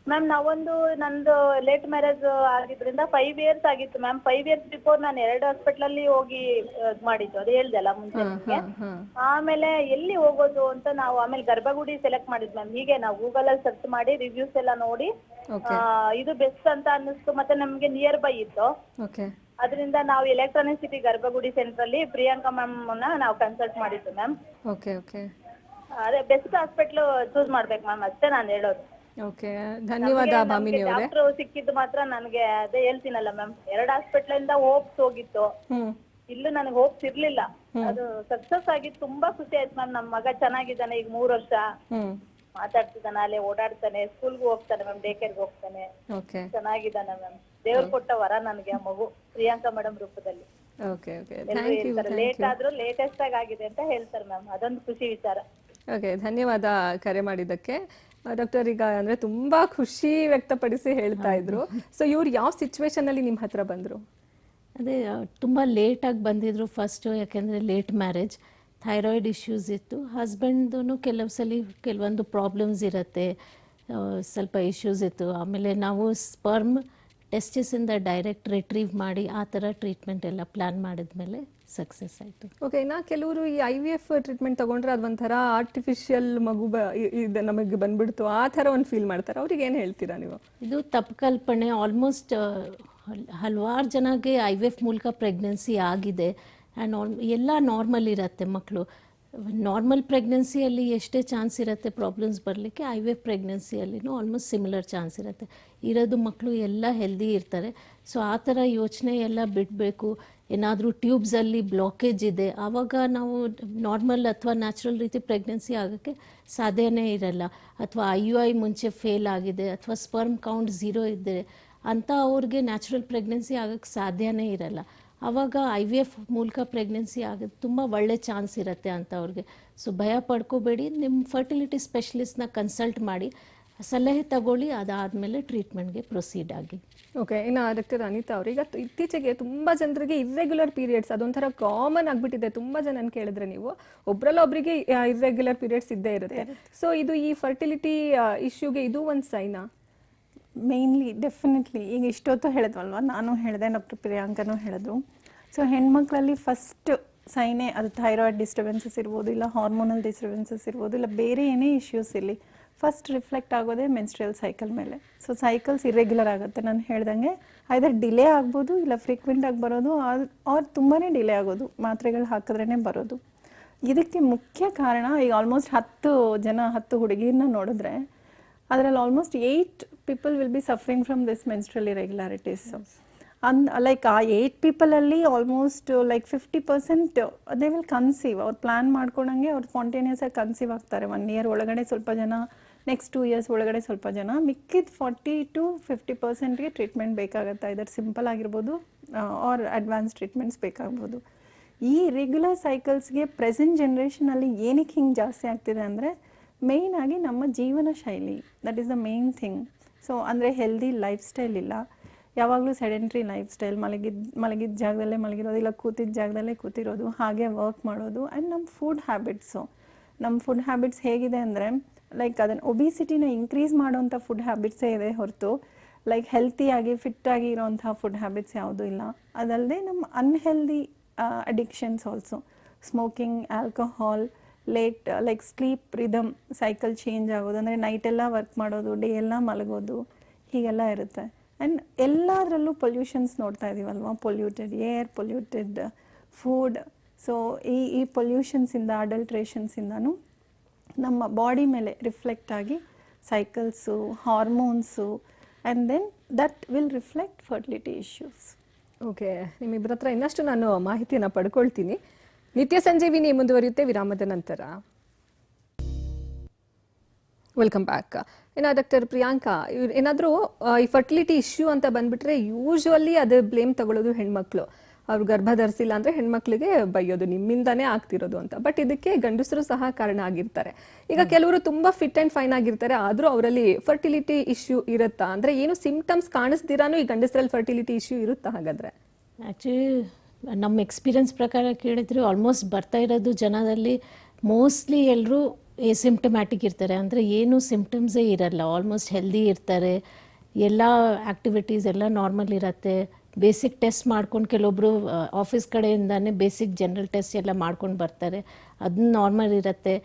ಮ್ಯಾಮ್ ನಾವೊಂದು ನಂದು ಲೇಟ್ ಮ್ಯಾರೇಜ್ ಆಗಿದ್ರಿಂದ ಫೈವ್ ಇಯರ್ಸ್ ಆಗಿತ್ತು ಮ್ಯಾಮ್ ಫೈವ್ ಇಯರ್ಸ್ ಬಿಫೋರ್ ನಾನು ಎರಡು ಹಾಸ್ಪಿಟ್ಲಲ್ಲಿ ಹೋಗಿ ಇದ್ ಮಾಡಿದ್ದು. ಅದು ಹೇಳ್ದಲ್ಲ ಮುಂಚೆ ನಿಮ್ಗೆ? ಆಮೇಲೆ ಎಲ್ಲಿ ಹೋಗೋದು ಅಂತ ನಾವು ಆಮೇಲೆ ಗರ್ಭಗುಡಿ ಸೆಲೆಕ್ಟ್ ಮಾಡಿದ್ ಮ್ಯಾಮ್ ಹೀಗೆ ನಾವು ಗೂಗಲ್ ಅಲ್ಲಿ ಸರ್ಚ್ ಮಾಡಿ ರಿವ್ಯೂಸ್ ಎಲ್ಲ ನೋಡಿ ಆ, ಇದು ಬೆಸ್ಟ್ ಅಂತ ಅನ್ನಿಸ್ತು. ಮತ್ತೆ ನಮ್ಗೆ ನಿಯರ್ ಬೈ ಇತ್ತು. ಓಕೆ ಅದರಿಂದ ನಾವು ಎಲೆಕ್ಟ್ರಾನಿಕ್ ಸಿಟಿ ಗರ್ಭಗುಡಿ ಸೆಂಟರ್ ಅಲ್ಲಿ ಪ್ರಿಯಾಂಕಾ ಮ್ಯಾಮ್ ನಾವು ಕನ್ಸಲ್ಟ್ ಮಾಡಿದ್ದು ಮ್ಯಾಮ್ ಓಕೆ ಓಕೆ ಅದೇ ಬೆಸ್ಟ್ ಹಾಸ್ಪಿಟ್ಲು ಚೂಸ್ ಮಾಡ್ಬೇಕು ಮ್ಯಾಮ್ ಅಷ್ಟೇ ನಾನು ಹೇಳೋದು. ಓಕೆ ಧನ್ಯವಾದ ಭಾಮಿನಿ ಅವರೇ. ಡಾಕ್ಟರ್ ಸಿಕ್ಕಿದ್ದು ಮಾತ್ರ ನನಗೆ ಅದೇ ಹೇಳ್ತೀನಲ್ಲ ಮ್ಯಾಮ್ ಎರಡು ಹಾಸ್ಪಿಟ್ಲಿಂದ ಹೋಪ್ಸ್ ಹೋಗಿತ್ತು. ಹ್ಮ್. ಇಲ್ಲೂ ನನಗೆ ಹೋಪ್ಸ್ ಇರ್ಲಿಲ್ಲ. ಅದು ಸಕ್ಸಸ್ ಆಗಿ ತುಂಬಾ ಖುಷಿ ಆಯ್ತು ಮ್ಯಾಮ್ ನಮ್ಮ ಮಗ ಚೆನ್ನಾಗಿದ್ದಾನೆ ಈಗ ಮೂರ್ ವರ್ಷ. ಹ್ಮ್. ಮಾತಾಡ್ತಿದ್ದಾನೆ ಅಲ್ಲೇ ಓಡಾಡ್ತಾನೆ ಸ್ಕೂಲ್ಗೂ ಹೋಗ್ತಾನೆ ಮ್ಯಾಮ್ ಡೇ ಕೇರ್ಗೆ ಹೋಗ್ತಾನೆ. ಓಕೆ ಚೆನ್ನಾಗಿದ್ದಾನೆ ಮ್ಯಾಮ್ ದೇವ್ರು ಕೊಟ್ಟ ವರ ನನಗೆ ಆ ಮಗು ಪ್ರಿಯಾಂಕಾ ಮೇಡಮ್ ರೂಪದಲ್ಲಿ. ಓಕೆ ಓಕೆ ಥ್ಯಾಂಕ್ ಯು ಹೇಳ್ತಾರೆ ಲೇಟ್ ಆದ್ರೂ ಲೇಟೆಸ್ಟ್ ಆಗಿ ಆಗಿದೆ ಅಂತ ಹೇಳ್ತಾರೆ ಮ್ಯಾಮ್ ಅದೊಂದು ಖುಷಿ ವಿಚಾರ. ಓಕೆ ಧನ್ಯವಾದ ಕರೆ ಮಾಡಿದ್ದಕ್ಕೆ. ಡಾಕ್ಟರ್ ಈಗ ಅಂದ್ರೆ ತುಂಬಾ ಖುಷಿ ವ್ಯಕ್ತಪಡಿಸಿ ಹೇಳ್ತಾ ಇದ್ರು. ಸೊ ಇವ್ರು ಯಾವ ಸಿಚುವೇಶನ್ ಅಲ್ಲಿ ನಿಮ್ ಹತ್ರ ಬಂದ್ರು? ಅದೇ ತುಂಬ ಲೇಟಾಗಿ ಬಂದಿದ್ರು ಫಸ್ಟ್ ಯಾಕೆಂದ್ರೆ ಲೇಟ್ ಮ್ಯಾರೇಜ್ ಥೈರಾಯ್ಡ್ ಇಶ್ಯೂಸ್ ಇತ್ತು. ಹಸ್ಬೆಂಡ್ದು ಕೆಲವು ಸಲ ಕೆಲವೊಂದು ಪ್ರಾಬ್ಲಮ್ಸ್ ಇರುತ್ತೆ. ಆ, ಸ್ವಲ್ಪ ಇಶ್ಯೂಸ್ ಇತ್ತು. ಆಮೇಲೆ ನಾವು ಸ್ಪರ್ಮ್ ಟೆಸ್ಟಿಸಿಂದ ಡೈರೆಕ್ಟ್ ರಿಟ್ರೀವ್ ಮಾಡಿ ಆ ಥರ ಟ್ರೀಟ್ಮೆಂಟ್ ಎಲ್ಲ ಪ್ಲ್ಯಾನ್ ಮಾಡಿದ್ಮೇಲೆ ಸಕ್ಸಸ್ ಆಯಿತು. ಓಕೆ ಇನ್ನು ಕೆಲವರು ಈ ಐ ವಿ ಎಫ್ ಟ್ರೀಟ್ಮೆಂಟ್ ತಗೊಂಡ್ರೆ ಅದೊಂಥರ ಆರ್ಟಿಫಿಷಿಯಲ್ ಮಗು ಬ ಇದು ನಮಗೆ ಬಂದ್ಬಿಡ್ತು. ಆ ಥರ ಒಂದು ಫೀಲ್ ಮಾಡ್ತಾರೆ. ಅವ್ರಿಗೆ ಏನು ಹೇಳ್ತೀರಾ ನೀವು? ಇದು ತಪ್ಪು ಕಲ್ಪನೆ. ಆಲ್ಮೋಸ್ಟ್ ಹಲವಾರು ಜನಗೆ ಐ ವಿ ಎಫ್ ಮೂಲಕ ಪ್ರೆಗ್ನೆನ್ಸಿ ಆಗಿದೆ. ಆ್ಯಂಡ್ ಎಲ್ಲ ನಾರ್ಮಲ್ ಇರುತ್ತೆ ಮಕ್ಕಳು ನಾರ್ಮಲ್ ಪ್ರೆಗ್ನೆನ್ಸಿಯಲ್ಲಿ ಎಷ್ಟೇ ಚಾನ್ಸ್ ಇರುತ್ತೆ ಪ್ರಾಬ್ಲಮ್ಸ್ ಬರಲಿಕ್ಕೆ ಐ ವಿ ಎಫ್ ಪ್ರೆಗ್ನೆನ್ಸಿಯಲ್ಲಿನೂ ಆಲ್ಮೋಸ್ಟ್ ಸಿಮಿಲರ್ ಚಾನ್ಸ್ ಇರುತ್ತೆ. ಇರೋದು ಮಕ್ಕಳು ಎಲ್ಲ ಹೆಲ್ದಿ ಇರ್ತಾರೆ. ಸೊ ಆ ಥರ ಯೋಚನೆ ಎಲ್ಲ ಬಿಡಬೇಕು. ಏನಾದರೂ ಟ್ಯೂಬ್ಸಲ್ಲಿ ಬ್ಲಾಕೇಜ್ ಇದೆ. ಆವಾಗ ನಾವು ನಾರ್ಮಲ್ ಅಥವಾ ನ್ಯಾಚುರಲ್ ರೀತಿ ಪ್ರೆಗ್ನೆನ್ಸಿ ಆಗೋಕ್ಕೆ ಸಾಧ್ಯನೇ ಇರಲ್ಲ. ಅಥವಾ ಐ ಯು ಐ ಮುಂಚೆ ಫೇಲ್ ಆಗಿದೆ, ಅಥವಾ ಸ್ಪರ್ಮ್ ಕೌಂಟ್ ಝೀರೋ ಇದ್ದರೆ ಅಂತ ಅವ್ರಿಗೆ ನ್ಯಾಚುರಲ್ ಪ್ರೆಗ್ನೆನ್ಸಿ ಆಗೋಕ್ಕೆ ಸಾಧ್ಯನೇ ಇರಲ್ಲ. ಆವಾಗ ಐ ವಿ ಎಫ್ ಮೂಲಕ ಪ್ರೆಗ್ನೆನ್ಸಿ ಆಗೋದು ತುಂಬ ಒಳ್ಳೆ ಚಾನ್ಸ್ ಇರುತ್ತೆ ಅಂತ ಅವ್ರಿಗೆ. ಸೊ ಭಯ ಪಡ್ಕೋಬೇಡಿ ನಿಮ್ಮ ಫರ್ಟಿಲಿಟಿ ಸ್ಪೆಷಲಿಸ್ಟ್ನ ಕನ್ಸಲ್ಟ್ ಮಾಡಿ ಸಲಹೆ ತಗೊಳ್ಳಿ ಅದಾದಮೇಲೆ ಟ್ರೀಟ್ಮೆಂಟ್ಗೆ ಪ್ರೊಸೀಡ್ ಆಗಿ. ಓಕೆ ಇನ್ನು ಡಾಕ್ಟರ್ ಅನಿತಾ ಅವರು ಈಗ ಇತ್ತೀಚೆಗೆ ತುಂಬ ಜನರಿಗೆ ಇರ್ರೆಗ್ಯುಲರ್ ಪೀರಿಯಡ್ಸ್ ಅದೊಂಥರ ಕಾಮನ್ ಆಗಿಬಿಟ್ಟಿದೆ. ತುಂಬ ಜನ ಕೇಳಿದ್ರೆ ನೀವು ಒಬ್ರಲ್ಲ ಒಬ್ಬರಿಗೆ ಇರ್ರೆಗ್ಯುಲರ್ ಪೀರಿಯಡ್ಸ್ ಇದ್ದೇ ಇರುತ್ತೆ. ಸೊ ಇದು ಈ ಫರ್ಟಿಲಿಟಿ ಇಶ್ಯೂಗೆ ಇದು ಒಂದು ಸೈನಾ ಮೇಯ್ನ್ಲಿ ಡೆಫಿನೆಟ್ಲಿ ಈಗ ಇಷ್ಟೊತ್ತು ಹೇಳಿದ್ವಲ್ವ? ನಾನು ಹೇಳಿದೆ, ಡಾಕ್ಟರ್ ಪ್ರಿಯಾಂಕನೂ ಹೇಳಿದ್ರು. ಸೊ ಹೆಣ್ಮಕ್ಳಲ್ಲಿ ಫಸ್ಟ್ ಸೈನೇ ಅದು ಥೈರಾಯ್ಡ್ ಡಿಸ್ಟರ್ಬೆನ್ಸಸ್ ಇರ್ಬೋದು, ಇಲ್ಲ ಹಾರ್ಮೋನಲ್ ಡಿಸ್ಟರ್ಬೆನ್ಸಸ್ ಇರ್ಬೋದು, ಇಲ್ಲ ಬೇರೆ ಏನೇ ಇಶ್ಯೂಸ್ ಇರಲಿ ಫಸ್ಟ್ ರಿಫ್ಲೆಕ್ಟ್ ಆಗೋದೇ ಮೆನ್ಸ್ಟ್ರಿಯಲ್ ಸೈಕಲ್ ಮೇಲೆ. ಸೊ ಸೈಕಲ್ಸ್ ಇರೆಗ್ಯುಲರ್ ಆಗುತ್ತೆ, ನಾನು ಹೇಳ್ದಂಗೆ. ಐದರ್ ಡಿಲೇ ಆಗ್ಬೋದು, ಇಲ್ಲ ಫ್ರೀಕ್ವೆಂಟಾಗಿ ಬರೋದು ಆರ್ ತುಂಬಾ ಡಿಲೇ ಆಗೋದು, ಮಾತ್ರೆಗಳು ಹಾಕಿದ್ರೇ ಬರೋದು. ಇದಕ್ಕೆ ಮುಖ್ಯ ಕಾರಣ, ಈಗ ಆಲ್ಮೋಸ್ಟ್ ಹತ್ತು ಜನ, ಹತ್ತು ಹುಡುಗಿರನ್ನ ನೋಡಿದ್ರೆ ಅದರಲ್ಲಿ almost eight people will be suffering from this menstrual irregularities and like ಆ eight ಪೀಪಲಲ್ಲಿ almost like fifty percent they will conceive ಅವ್ರು ಪ್ಲ್ಯಾನ್ ಮಾಡ್ಕೊಂಡಂಗೆ ಅವ್ರು ಸ್ಪಾಂಟೇನಿಯಸ್ ಆಗಿ ಕನ್ಸೀವ್ ಆಗ್ತಾರೆ. ಒನ್ ಇಯರ್ ಒಳಗಡೆ ಸ್ವಲ್ಪ ಜನ ನೆಕ್ಸ್ಟ್ ಟೂ ಇಯರ್ಸ್ ಒಳಗಡೆ ಸ್ವಲ್ಪ ಜನ, ಮಿಕ್ಕಿದ ಫಾರ್ಟಿ ಟು ಫಿಫ್ಟಿ ಪರ್ಸೆಂಟ್ಗೆ ಟ್ರೀಟ್ಮೆಂಟ್ ಬೇಕಾಗುತ್ತೆ. ಇದರ ಸಿಂಪಲ್ ಆಗಿರ್ಬೋದು ಆರ್ ಅಡ್ವಾನ್ಸ್ ಟ್ರೀಟ್ಮೆಂಟ್ಸ್ ಬೇಕಾಗ್ಬೋದು. ಈ ರೆಗ್ಯುಲರ್ ಸೈಕಲ್ಸ್ಗೆ ಪ್ರೆಸೆಂಟ್ ಜನ್ರೇಷನಲ್ಲಿ ಏನಕ್ಕೆ ಹಿಂಗೆ ಜಾಸ್ತಿ ಆಗ್ತಿದೆ ಅಂದರೆ ಮೇಯ್ನ್ ಆಗಿ ನಮ್ಮ ಜೀವನ ಶೈಲಿ that is the main thing so ಅಂದರೆ ಹೆಲ್ದಿ ಲೈಫ್ ಸ್ಟೈಲ್ ಇಲ್ಲ. ಯಾವಾಗಲೂ ಸೆಡೆಂಟ್ರಿ ಲೈಫ್ ಸ್ಟೈಲ್ ಮಲಗಿದ ಮಲಗಿದ ಜಾಗದಲ್ಲೇ ಮಲಗಿರೋದು ಇಲ್ಲ ಕೂತಿದ್ದ ಜಾಗದಲ್ಲೇ ಕೂತಿರೋದು, ಹಾಗೆ ವರ್ಕ್ ಮಾಡೋದು ಆ್ಯಂಡ್ ನಮ್ಮ ಫುಡ್ ಹ್ಯಾಬಿಟ್ಸು ನಮ್ಮ ಫುಡ್ ಹ್ಯಾಬಿಟ್ಸ್ ಹೇಗಿದೆ ಅಂದರೆ ಲೈಕ್ ಅದನ್ನು ಒಬಿಸಿಟಿನ ಇನ್ಕ್ರೀಸ್ ಮಾಡೋವಂಥ ಫುಡ್ ಹ್ಯಾಬಿಟ್ಸೇ ಇದೆ ಹೊರತು. ಲೈಕ್ ಹೆಲ್ತಿಯಾಗಿ ಫಿಟ್ಟಾಗಿ ಇರೋಂಥ ಫುಡ್ ಹ್ಯಾಬಿಟ್ಸ್ ಯಾವುದೂ ಇಲ್ಲ. ಅದಲ್ಲದೆ ನಮ್ಮ unhealthy addictions also smoking alcohol late like sleep rhythm cycle change ಆಗೋದು, ಅಂದರೆ ನೈಟೆಲ್ಲ ವರ್ಕ್ ಮಾಡೋದು ಡೇ ಎಲ್ಲ ಮಲಗೋದು, ಹೀಗೆಲ್ಲ ಇರುತ್ತೆ. ಆ್ಯಂಡ್ ಎಲ್ಲದರಲ್ಲೂ ಪೊಲ್ಯೂಷನ್ಸ್ ನೋಡ್ತಾ ಇದ್ದೀವಲ್ವ polluted air polluted food so ಈ ಈ ಪೊಲ್ಯೂಷನ್ಸಿಂದ ಅಡಲ್ಟ್ರೇಷನ್ಸಿಂದನೂ ನಮ್ಮ ಬಾಡಿ ಮೇಲೆ ರಿಫ್ಲೆಕ್ಟ್ ಆಗಿ cycles hormones and then that will reflect fertility issues okay ನಿಮ್ಮಿಬ್ಬರ ಹತ್ರ ಇನ್ನಷ್ಟು ನಾನು ಮಾಹಿತಿಯನ್ನು ಪಡ್ಕೊಳ್ತೀನಿ. ನಿತ್ಯ ಸಂಜೀವಿನಿ ಮುಂದುವರಿಯುತ್ತೆ ವಿರಾಮದ ನಂತರ. ವೆಲ್ಕಮ್ ಬ್ಯಾಕ್ ಇನ್ನು ಡಾಕ್ಟರ್ ಪ್ರಿಯಾಂಕಾ ಏನಾದರೂ ಈ ಫರ್ಟಿಲಿಟಿ ಇಶ್ಯೂ ಅಂತ ಬಂದ್ಬಿಟ್ರೆ ಯೂಶುವಲಿ ಅದು ಬ್ಲೇಮ್ ತಗೊಳ್ಳೋದು ಹೆಣ್ಮಕ್ಳು. ಅವ್ರು ಗರ್ಭ ಧರಿಸಿಲ್ಲ ಅಂದರೆ ಹೆಣ್ಮಕ್ಳಿಗೆ ಬೈಯೋದು ನಿಮ್ಮಿಂದಾನೇ ಆಗ್ತಿರೋದು ಅಂತ. ಬಟ್ ಇದಕ್ಕೆ ಗಂಡಸರು ಸಹ ಕಾರಣ ಆಗಿರ್ತಾರೆ. ಈಗ ಕೆಲವರು ತುಂಬಾ ಫಿಟ್ ಆ್ಯಂಡ್ ಫೈನ್ ಆಗಿರ್ತಾರೆ ಆದ್ರೂ ಅವರಲ್ಲಿ ಫರ್ಟಿಲಿಟಿ ಇಶ್ಯೂ ಇರುತ್ತಾ? ಅಂದ್ರೆ ಏನು ಸಿಂಪ್ಟಮ್ಸ್ ಕಾಣಿಸ್ದಿರಾನು ಈ ಗಂಡಸರಲ್ಲಿ ಫರ್ಟಿಲಿಟಿ ಇಶ್ಯೂ ಇರುತ್ತಾ ಹಾಗಾದ್ರೆ? ಆ್ಯಕ್ಚುಲಿ ನಮ್ಮ ಎಕ್ಸ್ಪೀರಿಯನ್ಸ್ ಪ್ರಕಾರ ಕೇಳಿದ್ರೆ ಆಲ್ಮೋಸ್ಟ್ ಬರ್ತಾ ಇರೋದು ಜನದಲ್ಲಿ ಮೋಸ್ಟ್ಲಿ ಎಲ್ಲರೂ ಸಿಂಪ್ಟಮ್ಯಾಟಿಕ್ ಇರ್ತಾರೆ. ಅಂದರೆ ಏನು ಸಿಂಪ್ಟಮ್ಸೇ ಇರಲ್ಲ. ಆಲ್ಮೋಸ್ಟ್ ಹೆಲ್ದಿ ಇರ್ತಾರೆ. ಎಲ್ಲ ಆ್ಯಕ್ಟಿವಿಟೀಸ್ ಎಲ್ಲ ನಾರ್ಮಲ್ ಇರತ್ತೆ. ಬೇಸಿಕ್ ಟೆಸ್ಟ್ ಮಾಡ್ಕೊಂಡು ಕೆಲವೊಬ್ಬರು ಆಫೀಸ್ ಕಡೆಯಿಂದನೇ ಬೇಸಿಕ್ ಜನರಲ್ ಟೆಸ್ಟ್ ಎಲ್ಲ ಮಾಡ್ಕೊಂಡು ಬರ್ತಾರೆ. ಅದನ್ನ ನಾರ್ಮಲ್ ಇರುತ್ತೆ.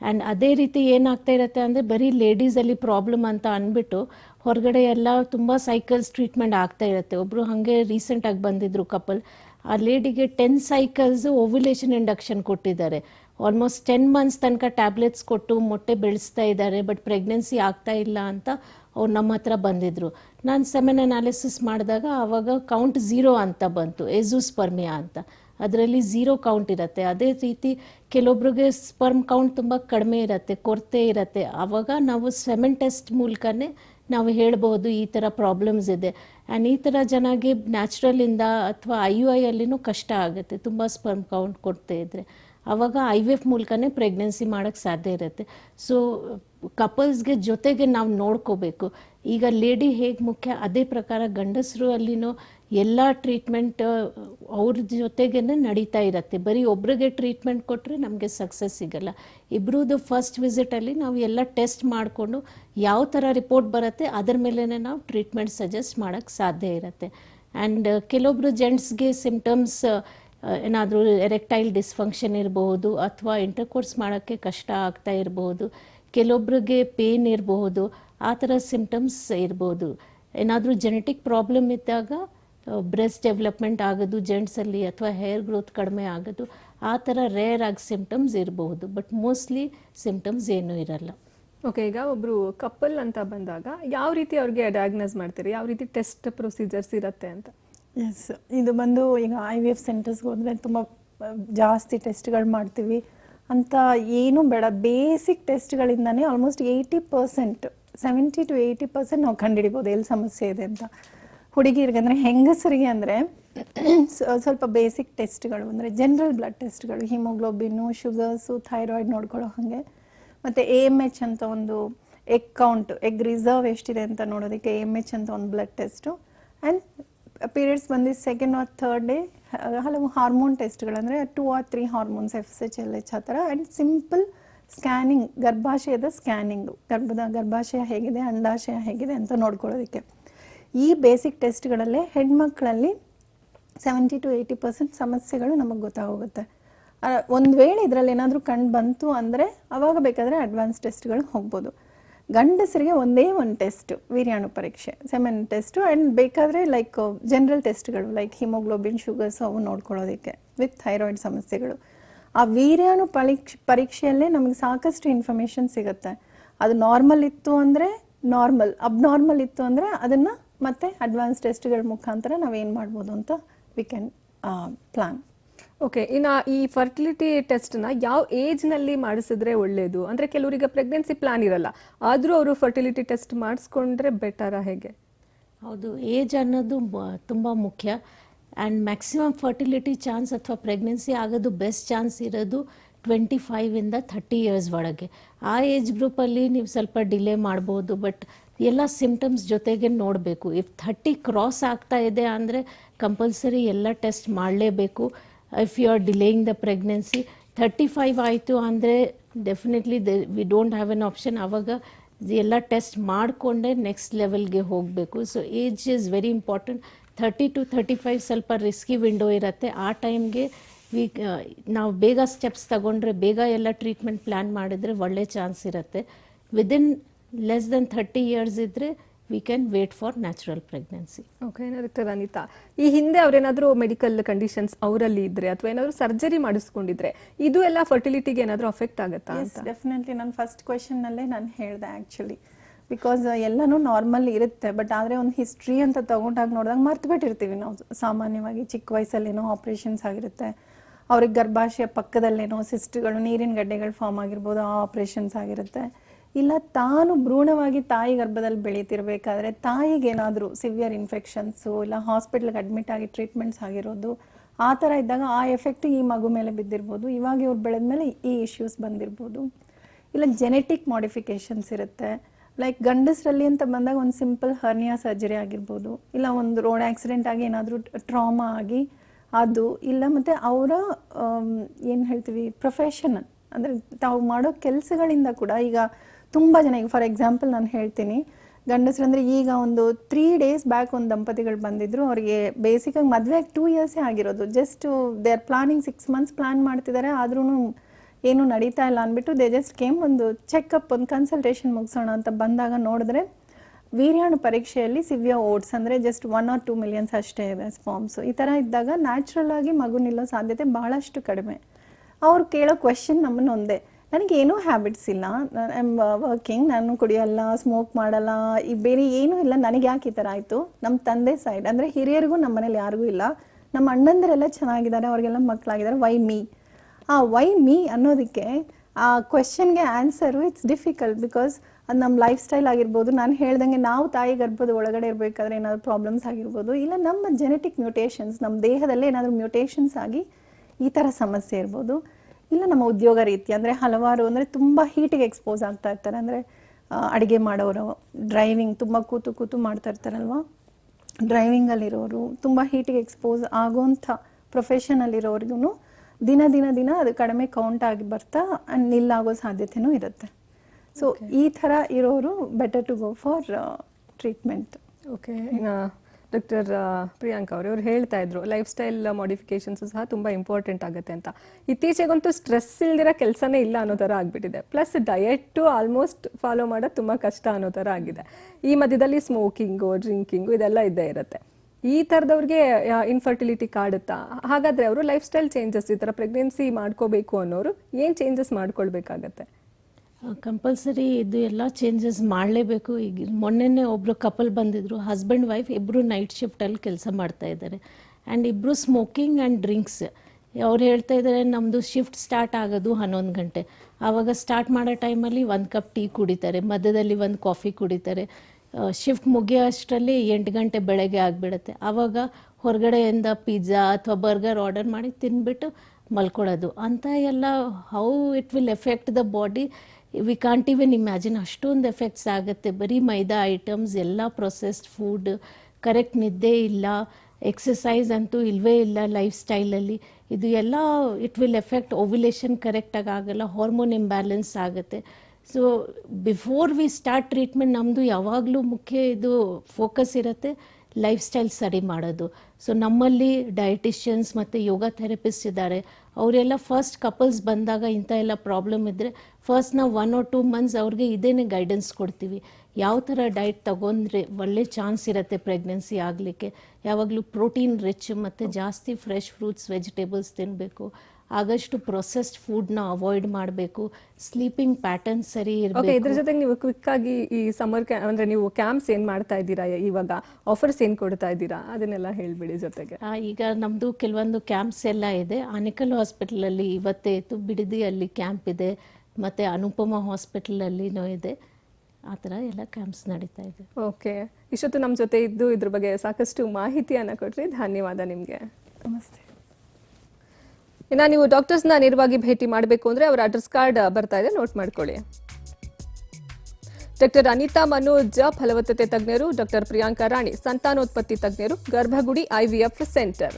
ಆ್ಯಂಡ್ ಅದೇ ರೀತಿ ಏನಾಗ್ತಾ ಇರುತ್ತೆ ಅಂದರೆ ಬರೀ ಲೇಡೀಸಲ್ಲಿ ಪ್ರಾಬ್ಲಮ್ ಅಂತ ಅಂದ್ಬಿಟ್ಟು ಹೊರಗಡೆ ಎಲ್ಲ ತುಂಬ ಸೈಕಲ್ಸ್ ಟ್ರೀಟ್ಮೆಂಟ್ ಆಗ್ತಾ ಇರುತ್ತೆ. ಒಬ್ಬರು ಹಾಗೆ ರೀಸೆಂಟಾಗಿ ಬಂದಿದ್ದರು ಕಪಲ್ ಆ ಲೇಡಿಗೆ ಟೆನ್ ಸೈಕಲ್ಸ್ ಓವ್ಯುಲೇಷನ್ ಇಂಡಕ್ಷನ್ ಕೊಟ್ಟಿದ್ದಾರೆ. ಆಲ್ಮೋಸ್ಟ್ ಟೆನ್ ಮಂತ್ಸ್ ತನಕ ಟ್ಯಾಬ್ಲೆಟ್ಸ್ ಕೊಟ್ಟು ಮೊಟ್ಟೆ ಬೆಳೆಸ್ತಾ ಇದ್ದಾರೆ ಬಟ್ ಪ್ರೆಗ್ನೆನ್ಸಿ ಆಗ್ತಾ ಇಲ್ಲ ಅಂತ ಅವ್ರು ನಮ್ಮ ಹತ್ರ ಬಂದಿದ್ರು. ನಾನು ಸೆಮೆನ್ ಅನಾಲಿಸಿಸ್ ಮಾಡಿದಾಗ ಆವಾಗ ಕೌಂಟ್ ಝೀರೋ ಅಂತ ಬಂತು ಎಝೂಸ್ಪರ್ಮಿಯಾ ಅಂತ. ಅದರಲ್ಲಿ ಝೀರೋ ಕೌಂಟ್ ಇರುತ್ತೆ. ಅದೇ ರೀತಿ ಕೆಲವೊಬ್ರಿಗೆ ಸ್ಪರ್ಮ್ ಕೌಂಟ್ ತುಂಬ ಕಡಿಮೆ ಇರುತ್ತೆ, ಕೊರತೆ ಇರುತ್ತೆ. ಆವಾಗ ನಾವು ಸೆಮೆನ್ ಟೆಸ್ಟ್ ಮೂಲಕನೇ ನಾವು ಹೇಳ್ಬೋದು ಈ ಥರ ಪ್ರಾಬ್ಲಮ್ಸ್ ಇದೆ. ಆ್ಯಂಡ್ ಈ ಥರ ಜನಗೆ ನ್ಯಾಚುರಲಿಂದ ಅಥವಾ ಐ ಯು ಐ ಅಲ್ಲಿನೂ ಕಷ್ಟ ಆಗುತ್ತೆ. ತುಂಬ ಸ್ಪರ್ಮ್ ಕೌಂಟ್ ಕೊಡ್ತಾ ಇದ್ದರೆ ಆವಾಗ ಐ ವಿ ಎಫ್ ಮೂಲಕನೇ ಪ್ರೆಗ್ನೆನ್ಸಿ ಮಾಡೋಕ್ಕೆ ಸಾಧ್ಯ ಇರುತ್ತೆ. ಸೊ ಕಪಲ್ಸ್ಗೆ ಜೊತೆಗೆ ನಾವು ನೋಡ್ಕೋಬೇಕು. ಈಗ ಲೇಡಿ ಹೇಗೆ ಮುಖ್ಯ, ಅದೇ ಪ್ರಕಾರ ಗಂಡಸರು ಅಲ್ಲಿನೂ ಎಲ್ಲ ಟ್ರೀಟ್ಮೆಂಟ್ ಅವ್ರ ಜೊತೆಗೇನೆ ನಡೀತಾ ಇರತ್ತೆ. ಬರೀ ಒಬ್ರಿಗೆ ಟ್ರೀಟ್ಮೆಂಟ್ ಕೊಟ್ಟರೆ ನಮಗೆ ಸಕ್ಸಸ್ ಸಿಗಲ್ಲ. ಇಬ್ಬರದ್ದು ಫಸ್ಟ್ ವಿಸಿಟಲ್ಲಿ ನಾವು ಎಲ್ಲ ಟೆಸ್ಟ್ ಮಾಡಿಕೊಂಡು ಯಾವ ಥರ ರಿಪೋರ್ಟ್ ಬರುತ್ತೆ, ಅದ್ರ ಮೇಲೇ ನಾವು ಟ್ರೀಟ್ಮೆಂಟ್ ಸಜೆಸ್ಟ್ ಮಾಡೋಕ್ಕೆ ಸಾಧ್ಯ ಇರುತ್ತೆ. ಆ್ಯಂಡ್ ಕೆಲವೊಬ್ರು ಜೆಂಟ್ಸ್ಗೆ ಸಿಮ್ಟಮ್ಸ್ ಏನಾದರೂ ಎರೆಕ್ಟೈಲ್ ಡಿಸ್ಫಂಕ್ಷನ್ ಇರಬಹುದು ಅಥವಾ ಇಂಟರ್ಕೋರ್ಸ್ ಮಾಡೋಕ್ಕೆ ಕಷ್ಟ ಆಗ್ತಾ ಇರಬಹುದು. ಕೆಲವೊಬ್ರಿಗೆ ಪೇನ್ ಇರಬಹುದು, ಆ ಥರ ಸಿಮ್ಟಮ್ಸ್ ಇರ್ಬೋದು. ಏನಾದರೂ ಜೆನೆಟಿಕ್ ಪ್ರಾಬ್ಲಮ್ ಇದ್ದಾಗ ಬ್ರೆಸ್ಟ್ ಡೆವಲಪ್ಮೆಂಟ್ ಆಗೋದು ಜೆಂಟ್ಸಲ್ಲಿ ಅಥವಾ ಹೇರ್ ಗ್ರೋತ್ ಕಡಿಮೆ ಆಗೋದು ಆ ಥರ ರೇರ್ ಆಗಿ ಸಿಮ್ಟಮ್ಸ್ ಇರಬಹುದು. ಬಟ್ ಮೋಸ್ಟ್ಲಿ ಸಿಮ್ಟಮ್ಸ್ ಏನೂ ಇರಲ್ಲ. ಓಕೆ ಈಗ ಒಬ್ಬರು ಕಪಲ್ ಅಂತ ಬಂದಾಗ ಯಾವ ರೀತಿ ಅವ್ರಿಗೆ ಡಯಾಗ್ನೋಸ್ ಮಾಡ್ತೀರಿ? ಯಾವ ರೀತಿ ಟೆಸ್ಟ್ ಪ್ರೊಸೀಜರ್ಸ್ ಇರುತ್ತೆ ಅಂತ? ಎಸ್ ಇದು ಬಂದು ಈಗ ಐ ವಿ ಎಫ್ ಸೆಂಟರ್ಸ್ಗೆ ಹೋದರೆ ತುಂಬ ಜಾಸ್ತಿ ಟೆಸ್ಟ್ಗಳು ಮಾಡ್ತೀವಿ ಅಂತ ಏನೂ ಬೇಡ. Basic ಟೆಸ್ಟ್ಗಳಿಂದನೇ almost eighty percent seventy to eighty percent ನಾವು ಕಂಡುಹಿಡಿಬೋದು ಎಲ್ಲಿ ಸಮಸ್ಯೆ ಇದೆ ಅಂತ. ಹುಡುಗಿರಿಗೆ ಅಂದರೆ ಹೆಂಗಸರಿಗೆ ಅಂದರೆ ಸ್ವಲ್ಪ ಬೇಸಿಕ್ ಟೆಸ್ಟ್ಗಳು ಅಂದರೆ ಜನರಲ್ ಬ್ಲಡ್ ಟೆಸ್ಟ್ಗಳು ಹಿಮೋಗ್ಲೋಬಿನ್ನು ಶುಗರ್ಸು ಥೈರಾಯ್ಡ್ ನೋಡ್ಕೊಳ್ಳೋ ಹಾಗೆ. ಮತ್ತು ಎ ಎಂ ಎಚ್ ಅಂತ ಒಂದು ಎಗ್ ಕೌಂಟ್ ಎಗ್ ರಿಸರ್ವ್ ಎಷ್ಟಿದೆ ಅಂತ ನೋಡೋದಕ್ಕೆ ಎ ಎಂ ಎಚ್ ಅಂತ ಒಂದು ಬ್ಲಡ್ ಟೆಸ್ಟು ಆ್ಯಂಡ್ ಪೀರಿಯಡ್ಸ್ ಬಂದಿದ್ದು ಸೆಕೆಂಡ್ ಆರ್ ಥರ್ಡ್ ಡೇ ಹಲವು hormone ಟೆಸ್ಟ್ಗಳಂದರೆ two or three hormones F S H L H ಆ ಥರ. ಆ್ಯಂಡ್ ಸಿಂಪಲ್ ಸ್ಕ್ಯಾನಿಂಗ್ ಗರ್ಭಾಶಯದ ಸ್ಕ್ಯಾನಿಂಗು ಗರ್ಭದ ಗರ್ಭಾಶಯ ಹೇಗಿದೆ, ಅಂಡಾಶಯ ಹೇಗಿದೆ ಅಂತ ನೋಡ್ಕೊಳ್ಳೋದಕ್ಕೆ. ಈ ಬೇಸಿಕ್ ಟೆಸ್ಟ್ಗಳಲ್ಲೇ ಹೆಣ್ಮಕ್ಳಲ್ಲಿ ಸೆವೆಂಟಿ ಟು ಏಯ್ಟಿ ಪರ್ಸೆಂಟ್ ಸಮಸ್ಯೆಗಳು ನಮಗೆ ಗೊತ್ತಾಗೋಗುತ್ತೆ. ಒಂದು ವೇಳೆ ಇದರಲ್ಲಿ ಏನಾದರೂ ಕಂಡು ಬಂತು ಅಂದರೆ ಅವಾಗ ಬೇಕಾದರೆ ಅಡ್ವಾನ್ಸ್ ಟೆಸ್ಟ್ಗಳು ಹೋಗ್ಬೋದು. ಗಂಡಸರಿಗೆ ಒಂದೇ ಒಂದು ಟೆಸ್ಟ್ ವೀರ್ಯಾಣು ಪರೀಕ್ಷೆ ಸೆಮೆನ್ ಟೆಸ್ಟು ಆ್ಯಂಡ್ ಬೇಕಾದರೆ ಲೈಕ್ ಜನರಲ್ ಟೆಸ್ಟ್ಗಳು ಲೈಕ್ ಹಿಮೋಗ್ಲೋಬಿನ್ ಶುಗರ್ಸ್ ಅವು ನೋಡ್ಕೊಳ್ಳೋದಕ್ಕೆ ವಿತ್ ಥೈರಾಯ್ಡ್ ಸಮಸ್ಯೆಗಳು. ಆ ವೀರ್ಯಾಣು ಪರೀಕ್ಷೆ, ಪರೀಕ್ಷೆಯಲ್ಲೇ ನಮಗೆ ಸಾಕಷ್ಟು ಇನ್ಫಾರ್ಮೇಷನ್ ಸಿಗುತ್ತೆ. ಅದು ನಾರ್ಮಲ್ ಇತ್ತು ಅಂದರೆ ನಾರ್ಮಲ್ ಅಬ್ನಾರ್ಮಲ್ ಇತ್ತು ಅಂದರೆ ಅದನ್ನು ಮತ್ತೆ ಅಡ್ವಾನ್ಸ್ ಟೆಸ್ಟ್ಗಳ ಮುಖಾಂತರ ನಾವೇನು ಮಾಡ್ಬೋದು ಅಂತ ವಿ ಕ್ಯಾನ್ ಪ್ಲಾನ್ ಓಕೆ ಇನ್ನು ಈ ಫರ್ಟಿಲಿಟಿ ಟೆಸ್ಟ್ನ ಯಾವ ಏಜ್ನಲ್ಲಿ ಮಾಡಿಸಿದ್ರೆ ಒಳ್ಳೆಯದು ಅಂದರೆ ಕೆಲವರಿಗೆ ಪ್ರೆಗ್ನೆನ್ಸಿ ಪ್ಲಾನ್ ಇರಲ್ಲ. ಆದರೂ ಅವರು ಫರ್ಟಿಲಿಟಿ ಟೆಸ್ಟ್ ಮಾಡಿಸ್ಕೊಂಡ್ರೆ ಬೆಟರ ಹೇಗೆ? ಹೌದು ಏಜ್ ಅನ್ನೋದು ತುಂಬ ಮುಖ್ಯ. ಆ್ಯಂಡ್ ಮ್ಯಾಕ್ಸಿಮಮ್ ಫರ್ಟಿಲಿಟಿ ಚಾನ್ಸ್ ಅಥವಾ ಪ್ರೆಗ್ನೆನ್ಸಿ ಆಗೋದು ಬೆಸ್ಟ್ ಚಾನ್ಸ್ ಇರೋದು ಟ್ವೆಂಟಿ ಫೈವಿಂದ ಥರ್ಟಿ ಇಯರ್ಸ್ ಒಳಗೆ. ಆ ಏಜ್ ಗ್ರೂಪಲ್ಲಿ ನೀವು ಸ್ವಲ್ಪ ಡಿಲೇ ಮಾಡ್ಬೋದು ಬಟ್ ಎಲ್ಲ ಸಿಂಪ್ಟಮ್ಸ್ ಜೊತೆಗೆ ನೋಡಬೇಕು. ಇಫ್ ಥರ್ಟಿ ಕ್ರಾಸ್ ಆಗ್ತಾ ಇದೆ ಅಂದರೆ ಕಂಪಲ್ಸರಿ ಎಲ್ಲ ಟೆಸ್ಟ್ ಮಾಡಲೇಬೇಕು. If you are delaying the pregnancy thirty five ಆಯಿತು ಅಂದರೆ definitely then we don't have an option ಆವಾಗ ಎಲ್ಲ ಟೆಸ್ಟ್ ಮಾಡಿಕೊಂಡೆ ನೆಕ್ಸ್ಟ್ ಲೆವೆಲ್ಗೆ ಹೋಗಬೇಕು. So age is very important thirty to thirty five ಸ್ವಲ್ಪ ರಿಸ್ಕಿ ವಿಂಡೋ ಇರುತ್ತೆ. ಆ ಟೈಮ್ಗೆ ವಿ ನಾವು ಬೇಗ ಸ್ಟೆಪ್ಸ್ ತಗೊಂಡ್ರೆ, ಬೇಗ ಎಲ್ಲ ಟ್ರೀಟ್ಮೆಂಟ್ ಪ್ಲ್ಯಾನ್ ಮಾಡಿದರೆ ಒಳ್ಳೆ ಚಾನ್ಸ್ ಇರುತ್ತೆ. Within less than thirty years ಇದ್ದರೆ we can wait for natural pregnancy okay doctor Anita ಈ ಹಿಂದೆ ಅವರೇನಾದರೂ ಮೆಡಿಕಲ್ ಕಂಡೀಷನ್ಸ್ ಅವರಲ್ಲಿ ಇದ್ರೆ ಅಥವಾ ಏನಾದರೂ ಸರ್ಜರಿ ಮಾಡಿಸ್ಕೊಂಡಿದ್ರೆ ಇದು ಎಲ್ಲ ಫರ್ಟಿಲಿಟಿಗೆ ಏನಾದರೂ ಅಫೆಕ್ಟ್ ಆಗುತ್ತಾ ಡೆಫಿನೆಟ್ಲಿ ನಾನು ಫಸ್ಟ್ ಕ್ವೆಶನ್ನಲ್ಲೇ ನಾನು ಹೇಳಿದೆ ಆ್ಯಕ್ಚುಲಿ ಬಿಕಾಸ್ ಎಲ್ಲನೂ ನಾರ್ಮಲ್ ಇರುತ್ತೆ ಬಟ್ ಆದರೆ ಒಂದು ಹಿಸ್ಟ್ರಿ ಅಂತ ತಗೊಂಡಾಗ ನೋಡಿದಾಗ ಮರ್ತು ಬಿಟ್ಟಿರ್ತೀವಿ ನಾವು. ಸಾಮಾನ್ಯವಾಗಿ ಚಿಕ್ಕ ವಯಸ್ಸಲ್ಲೇನೋ ಆಪ್ರೇಷನ್ಸ್ ಆಗಿರುತ್ತೆ. ಅವ್ರಿಗೆ ಗರ್ಭಾಶಯ ಪಕ್ಕದಲ್ಲೇನೋ ಸಿಸ್ಟ್ಗಳು ನೀರಿನ ಗಡ್ಡೆಗಳು ಫಾರ್ಮ್ ಆಗಿರ್ಬೋದು ಆ ಆಪ್ರೇಷನ್ಸ್ ಆಗಿರುತ್ತೆ. ಇಲ್ಲ ತಾನು ಭ್ರೂಣವಾಗಿ ತಾಯಿ ಗರ್ಭದಲ್ಲಿ ಬೆಳೀತಿರ್ಬೇಕಾದ್ರೆ ತಾಯಿಗೆ ಏನಾದರೂ ಸಿವಿಯರ್ ಇನ್ಫೆಕ್ಷನ್ಸು ಇಲ್ಲ ಹಾಸ್ಪಿಟ್ಲಿಗೆ ಅಡ್ಮಿಟ್ ಆಗಿ ಟ್ರೀಟ್ಮೆಂಟ್ಸ್ ಆಗಿರೋದು, ಆ ಥರ ಇದ್ದಾಗ ಆ ಎಫೆಕ್ಟ್ ಈ ಮಗು ಮೇಲೆ ಬಿದ್ದಿರ್ಬೋದು. ಇವಾಗ ಇವ್ರು ಬೆಳೆದ ಮೇಲೆ ಈ ಇಶ್ಯೂಸ್ ಬಂದಿರ್ಬೋದು. ಇಲ್ಲ ಜೆನೆಟಿಕ್ ಮಾಡಿಫಿಕೇಶನ್ಸ್ ಇರುತ್ತೆ. ಲೈಕ್ ಗಂಡಸರಲ್ಲಿ ಅಂತ ಬಂದಾಗ ಒಂದು ಸಿಂಪಲ್ ಹರ್ನಿಯಾ ಸರ್ಜರಿ ಆಗಿರ್ಬೋದು. ಇಲ್ಲ ಒಂದು ರೋಡ್ ಆಕ್ಸಿಡೆಂಟ್ ಆಗಿ ಏನಾದರೂ ಟ್ರಾಮಾ ಆಗಿ ಅದು, ಇಲ್ಲ ಮತ್ತು ಅವರ ಏನು ಹೇಳ್ತೀವಿ ಪ್ರೊಫೆಷನ್ ಅಂದರೆ ತಾವು ಮಾಡೋ ಕೆಲಸಗಳಿಂದ ಕೂಡ ಈಗ ತುಂಬ ಜನ, ಈಗ ಫಾರ್ ಎಕ್ಸಾಂಪಲ್ ನಾನು ಹೇಳ್ತೀನಿ, ಗಂಡಸರು ಅಂದರೆ ಈಗ ಒಂದು ತ್ರೀ ಡೇಸ್ ಬ್ಯಾಕ್ ಒಂದು ದಂಪತಿಗಳು ಬಂದಿದ್ರು, ಅವರಿಗೆ ಬೇಸಿಕಾಗಿ ಮದುವೆ ಟೂ ಇಯರ್ಸೇ ಆಗಿರೋದು. Just they are planning six months plan ಮಾಡ್ತಿದ್ದಾರೆ ಆದ್ರೂ ಏನು ನಡೀತಾ ಇಲ್ಲ ಅಂದ್ಬಿಟ್ಟು ದೇ ಜಸ್ಟ್ ಕೇಮ್ ಒಂದು ಚೆಕಪ್ ಒಂದು ಕನ್ಸಲ್ಟೇಷನ್ ಮುಗಿಸೋಣ ಅಂತ ಬಂದಾಗ ನೋಡಿದ್ರೆ, ವೀರ್ಯಾಣು ಪರೀಕ್ಷೆಯಲ್ಲಿ ಸಿವಿಯರ್ ಓಟ್ಸ್ ಅಂದರೆ just one or two millions ಅಷ್ಟೇ ಇದೆ ಫಾರ್ಮ್ಸ್ ಈ ಥರ ಇದ್ದಾಗ ನ್ಯಾಚುರಲ್ ಆಗಿ ಮಗು ನಿಲ್ಲೋ ಸಾಧ್ಯತೆ ಬಹಳಷ್ಟು ಕಡಿಮೆ. ಅವ್ರು ಕೇಳೋ ಕ್ವೆಶನ್ ನಮ್ಮನ್ನ ಒಂದೇ ಏನೂ ಹ್ಯಾಬಿಟ್ಸ್ ಇಲ್ಲ. ನಾನು ವರ್ಕಿಂಗ್ ನಾನು ಕುಡಿಯಲ್ಲ ಸ್ಮೋಕ್ ಮಾಡಲ್ಲ, ಈ ಬೇರೆ ಏನೂ ಇಲ್ಲ. ನನಗೆ ಯಾಕೆ ಈ ಥರ ಆಯಿತು? ನಮ್ಮ ತಂದೆ ಸೈಡ್ ಅಂದರೆ ಹಿರಿಯರಿಗೂ ನಮ್ಮ ಮನೇಲಿ ಯಾರಿಗೂ ಇಲ್ಲ. ನಮ್ಮ ಅಣ್ಣಂದರೆಲ್ಲ ಚೆನ್ನಾಗಿದ್ದಾರೆ, ಅವ್ರಿಗೆಲ್ಲ ಮಕ್ಕಳಾಗಿದ್ದಾರೆ ವೈ ಮೀ ಆ ವೈ ಮೀ ಅನ್ನೋದಕ್ಕೆ ಆ ಕ್ವೆಶನ್ಗೆ ಆನ್ಸರು ಇಟ್ಸ್ ಡಿಫಿಕಲ್ಟ್ ಬಿಕಾಸ್ ಅದು ನಮ್ಮ ಲೈಫ್ ಸ್ಟೈಲ್ ಆಗಿರ್ಬೋದು. ನಾನು ಹೇಳ್ದಂಗೆ ನಾವು ತಾಯಿ ಗರ್ಭದ ಒಳಗಡೆ ಇರಬೇಕಾದ್ರೆ ಏನಾದರೂ ಪ್ರಾಬ್ಲಮ್ಸ್ ಆಗಿರ್ಬೋದು. ಇಲ್ಲ, ನಮ್ಮ ಜೆನೆಟಿಕ್ ಮ್ಯೂಟೇಷನ್ಸ್ ನಮ್ಮ ದೇಹದಲ್ಲೇ ಏನಾದರೂ ಮ್ಯೂಟೇಷನ್ಸ್ ಆಗಿ ಈ ಥರ ಸಮಸ್ಯೆ ಇರ್ಬೋದು. ಇಲ್ಲ ನಮ್ಮ ಉದ್ಯೋಗ ರೀತಿ ಅಂದರೆ ಹಲವಾರು ಅಂದರೆ ತುಂಬ ಹೀಟಿಗೆ ಎಕ್ಸ್ಪೋಸ್ ಆಗ್ತಾ ಇರ್ತಾರೆ. ಅಂದರೆ ಅಡುಗೆ ಮಾಡೋರು ಡ್ರೈವಿಂಗ್ ತುಂಬ ಕೂತು ಕೂತು ಮಾಡ್ತಾ ಇರ್ತಾರಲ್ವ? ಡ್ರೈವಿಂಗಲ್ಲಿರೋರು ತುಂಬ ಹೀಟಿಗೆ ಎಕ್ಸ್ಪೋಸ್ ಆಗೋಂಥ ಪ್ರೊಫೆಷನಲ್ಲಿರೋರಿಗೂ ದಿನ ದಿನ ದಿನ ಅದು ಕಡಿಮೆ ಕೌಂಟ್ ಆಗಿ ಬರ್ತಾ ಆ್ಯಂಡ್ ನಿಲ್ಲಾಗೋ ಸಾಧ್ಯತೆನೂ ಇರುತ್ತೆ. ಸೊ ಈ ಥರ ಇರೋರು better to go for treatment okay doctor Priyanka ಅವರು ಇವ್ರು ಹೇಳ್ತಾ ಇದ್ರು ಲೈಫ್ ಸ್ಟೈಲ್ ಮಾಡಿಫಿಕೇಶನ್ಸ್ ಸಹ ತುಂಬ ಇಂಪಾರ್ಟೆಂಟ್ ಆಗುತ್ತೆ ಅಂತ. ಇತ್ತೀಚೆಗಂತೂ ಸ್ಟ್ರೆಸ್ ಇಲ್ದಿರೋ ಕೆಲಸನೇ ಇಲ್ಲ ಅನ್ನೋ ಥರ ಆಗಿಬಿಟ್ಟಿದೆ. ಪ್ಲಸ್ ಡಯೆಟ್ಟು ಆಲ್ಮೋಸ್ಟ್ ಫಾಲೋ ಮಾಡೋದು ತುಂಬ ಕಷ್ಟ ಅನ್ನೋ ಥರ ಆಗಿದೆ. ಈ ಮಧ್ಯದಲ್ಲಿ ಸ್ಮೋಕಿಂಗು ಡ್ರಿಂಕಿಂಗು ಇದೆಲ್ಲ ಇದ್ದೇ ಇರುತ್ತೆ. ಈ ಥರದವ್ರಿಗೆ ಇನ್ಫರ್ಟಿಲಿಟಿ ಕಾಡುತ್ತಾ? ಹಾಗಾದರೆ ಅವರು ಲೈಫ್ ಸ್ಟೈಲ್ ಚೇಂಜಸ್ ಈ ಥರ ಪ್ರೆಗ್ನೆನ್ಸಿ ಮಾಡ್ಕೋಬೇಕು ಅನ್ನೋರು ಏನು ಚೇಂಜಸ್ ಮಾಡ್ಕೊಳ್ಬೇಕಾಗತ್ತೆ? ಕಂಪಲ್ಸರಿ ಇದು ಎಲ್ಲ ಚೇಂಜಸ್ ಮಾಡಲೇಬೇಕು. ಈಗ ಮೊನ್ನೆನೇ ಒಬ್ಬರು ಕಪಲ್ ಬಂದಿದ್ರು. ಹಸ್ಬೆಂಡ್ ವೈಫ್ ಇಬ್ಬರು ನೈಟ್ ಶಿಫ್ಟಲ್ಲಿ ಕೆಲಸ ಮಾಡ್ತಾ ಇದ್ದಾರೆ. ಆ್ಯಂಡ್ ಇಬ್ಬರು ಸ್ಮೋಕಿಂಗ್ ಆ್ಯಂಡ್ ಡ್ರಿಂಕ್ಸ್ ಅವ್ರು ಹೇಳ್ತಾ ಇದ್ದಾರೆ ನಮ್ಮದು ಶಿಫ್ಟ್ ಸ್ಟಾರ್ಟ್ ಆಗೋದು ಹನ್ನೊಂದು ಗಂಟೆ. ಆವಾಗ ಸ್ಟಾರ್ಟ್ ಮಾಡೋ ಟೈಮಲ್ಲಿ ಒಂದು ಕಪ್ ಟೀ ಕುಡಿತಾರೆ. ಮಧ್ಯದಲ್ಲಿ ಒಂದು ಕಾಫಿ ಕುಡಿತಾರೆ. ಶಿಫ್ಟ್ ಮುಗಿಯೋ ಅಷ್ಟರಲ್ಲಿ ಎಂಟು ಗಂಟೆ ಬೆಳಗ್ಗೆ ಆಗಿಬಿಡುತ್ತೆ. ಆವಾಗ ಹೊರಗಡೆಯಿಂದ ಪಿಜ್ಜಾ ಅಥವಾ ಬರ್ಗರ್ ಆರ್ಡರ್ ಮಾಡಿ ತಿನ್ಬಿಟ್ಟು ಮಲ್ಕೊಳ್ಳೋದು. ಅಂತ ಎಲ್ಲ how it will effect the body we can't even imagine ಅಷ್ಟೊಂದು ಎಫೆಕ್ಟ್ಸ್ ಆಗುತ್ತೆ. ಬರೀ ಮೈದಾ ಐಟಮ್ಸ್ ಎಲ್ಲ ಪ್ರೊಸೆಸ್ಡ್ ಫುಡ್ ಕರೆಕ್ಟ್ ನಿದ್ದೆ ಇಲ್ಲ ಎಕ್ಸಸೈಸ್ ಅಂತೂ ಇಲ್ಲವೇ ಇಲ್ಲ ಲೈಫ್ ಸ್ಟೈಲಲ್ಲಿ ಇದು ಎಲ್ಲ ಇಟ್ ವಿಲ್ ಎಫೆಕ್ಟ್ ಓವ್ಯುಲೇಷನ್ ಕರೆಕ್ಟಾಗಿ ಆಗಲ್ಲ ಹಾರ್ಮೋನ್ ಇಂಬ್ಯಾಲೆನ್ಸ್ ಆಗುತ್ತೆ. So before we start treatment ನಮ್ಮದು ಯಾವಾಗಲೂ ಮುಖ್ಯ ಇದು ಫೋಕಸ್ ಇರುತ್ತೆ ಲೈಫ್ ಸ್ಟೈಲ್ ಸರಿ ಮಾಡೋದು. ಸೊ ನಮ್ಮಲ್ಲಿ ಡಯಟಿಷಿಯನ್ಸ್ ಮತ್ತು ಯೋಗ ಥೆರಪಿಸ್ಟ್ ಇದ್ದಾರೆ. ಅವರೆಲ್ಲ ಫಸ್ಟ್ ಕಪಲ್ಸ್ ಬಂದಾಗ ಇಂಥ ಎಲ್ಲ ಪ್ರಾಬ್ಲಮ್ ಇದ್ದರೆ ಫಸ್ಟ್ ನಾವು ಒನ್ ಆರ್ ಟೂ ಮಂತ್ಸ್ ಅವ್ರಿಗೆ ಇದೇನೇ ಗೈಡೆನ್ಸ್ ಕೊಡ್ತೀವಿ. ಯಾವ ಥರ ಡಯಟ್ ತಗೊಂಡ್ರೆ ಒಳ್ಳೆ ಚಾನ್ಸ್ ಇರುತ್ತೆ ಪ್ರೆಗ್ನೆನ್ಸಿ ಆಗಲಿಕ್ಕೆ. ಯಾವಾಗಲೂ ಪ್ರೋಟೀನ್ ರಿಚ್ ಮತ್ತು ಜಾಸ್ತಿ ಫ್ರೆಶ್ ಫ್ರೂಟ್ಸ್ ವೆಜಿಟೇಬಲ್ಸ್ ತಿನ್ನಬೇಕು ಆಗಷ್ಟು ಪ್ರೊಸೆಸ್ಡ್ ಫುಡ್ನ ಅವಾಯ್ಡ್ ಮಾಡಬೇಕು. ಸ್ಲೀಪಿಂಗ್ ಪ್ಯಾಟರ್ನ್ ಸರಿ ಓಕೆ ಇರಬೇಕು ಇದ್ರ ಜೊತೆಗೆ ನೀವು ಕ್ವಿಕ್ ಆಗಿ ಈ ಸಮ್ಮರ್ ಅಂದ್ರೆ ನೀವು ಕ್ಯಾಂಪ್ಸ್ ಏನು ಮಾಡ್ತಾ ಇದ್ದೀರಾ? ಇವಾಗ ಆಫರ್ಸ್ ಏನು ಕೊಡ್ತಾ ಇದ್ದೀರಾ? ಅದನ್ನೆಲ್ಲ ಹೇಳಿಬಿಡಿ ಜೊತೆಗೆ. ಆ, ಈಗ ನಮ್ಮದು ಕೆಲವೊಂದು ಕ್ಯಾಂಪ್ಸ್ ಎಲ್ಲ ಇದೆ. ಆನಿಕಲ್ ಹಾಸ್ಪಿಟಲಲ್ಲಿ ಇವತ್ತೇ ಇತ್ತು. ಬಿಡದಿಯಲ್ಲಿ ಕ್ಯಾಂಪ್ ಇದೆ. ಮತ್ತು ಅನುಪಮ ಹಾಸ್ಪಿಟಲಲ್ಲಿನೂ ಇದೆ. ಆ ಥರ ಎಲ್ಲ ಕ್ಯಾಂಪ್ಸ್ ನಡೀತಾ ಇದೆ. ಓಕೆ ಇಷ್ಟೊತ್ತು ನಮ್ಮ ಜೊತೆ ಇದ್ದು ಇದ್ರ ಬಗ್ಗೆ ಸಾಕಷ್ಟು ಮಾಹಿತಿಯನ್ನು ಕೊಟ್ರಿ. ಧನ್ಯವಾದ ನಿಮಗೆ. ನಮಸ್ತೆ. ಇನ್ನ ನೀವು ಡಾಕ್ಟರ್ಸ್ನ ನೇರವಾಗಿ ಭೇಟಿ ಮಾಡಬೇಕು ಅಂದ್ರೆ ಅವರ ಅಡ್ರೆಸ್ ಕಾರ್ಡ್ ಬರ್ತಾ ಇದೆ ನೋಟ್ ಮಾಡ್ಕೊಳ್ಳಿ. ಡಾಕ್ಟರ್ ಅನಿತಾ ಮನೋಜ್ ಫಲವತ್ತತೆ ತಜ್ಞರು ಡಾಕ್ಟರ್ ಪ್ರಿಯಾಂಕಾ ರಾಣಿ ಸಂತಾನೋತ್ಪತ್ತಿ ತಜ್ಞರು, ಗರ್ಭಗುಡಿ ಐವಿಎಫ್ ಸೆಂಟರ್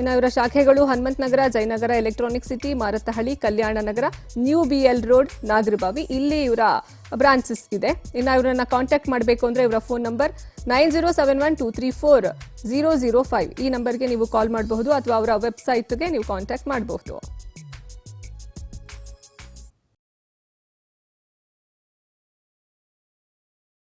ಇನ್ನು ಇವರ ಶಾಖೆಗಳು Hanumantha Nagar Jayanagar electronic city Marathahalli, Kalyan Nagar new B L road Nagarbhavi. ಇಲ್ಲಿ ಇವರ ಬ್ರಾಂಚಸ್ ಇದೆ. ಇನ್ನು ಇವರನ್ನ ಕಾಂಟ್ಯಾಕ್ಟ್ ಮಾಡಬೇಕು ಅಂದ್ರೆ ಇವರ phone number nine zero seven one two three four zero zero five ಈ ನಂಬರ್ಗೆ ನೀವು ಕಾಲ್ ಮಾಡಬಹುದು ಅಥವಾ ಅವರ ವೆಬ್ಸೈಟ್ಗೆ ನೀವು ಕಾಂಟ್ಯಾಕ್ಟ್ ಮಾಡಬಹುದು.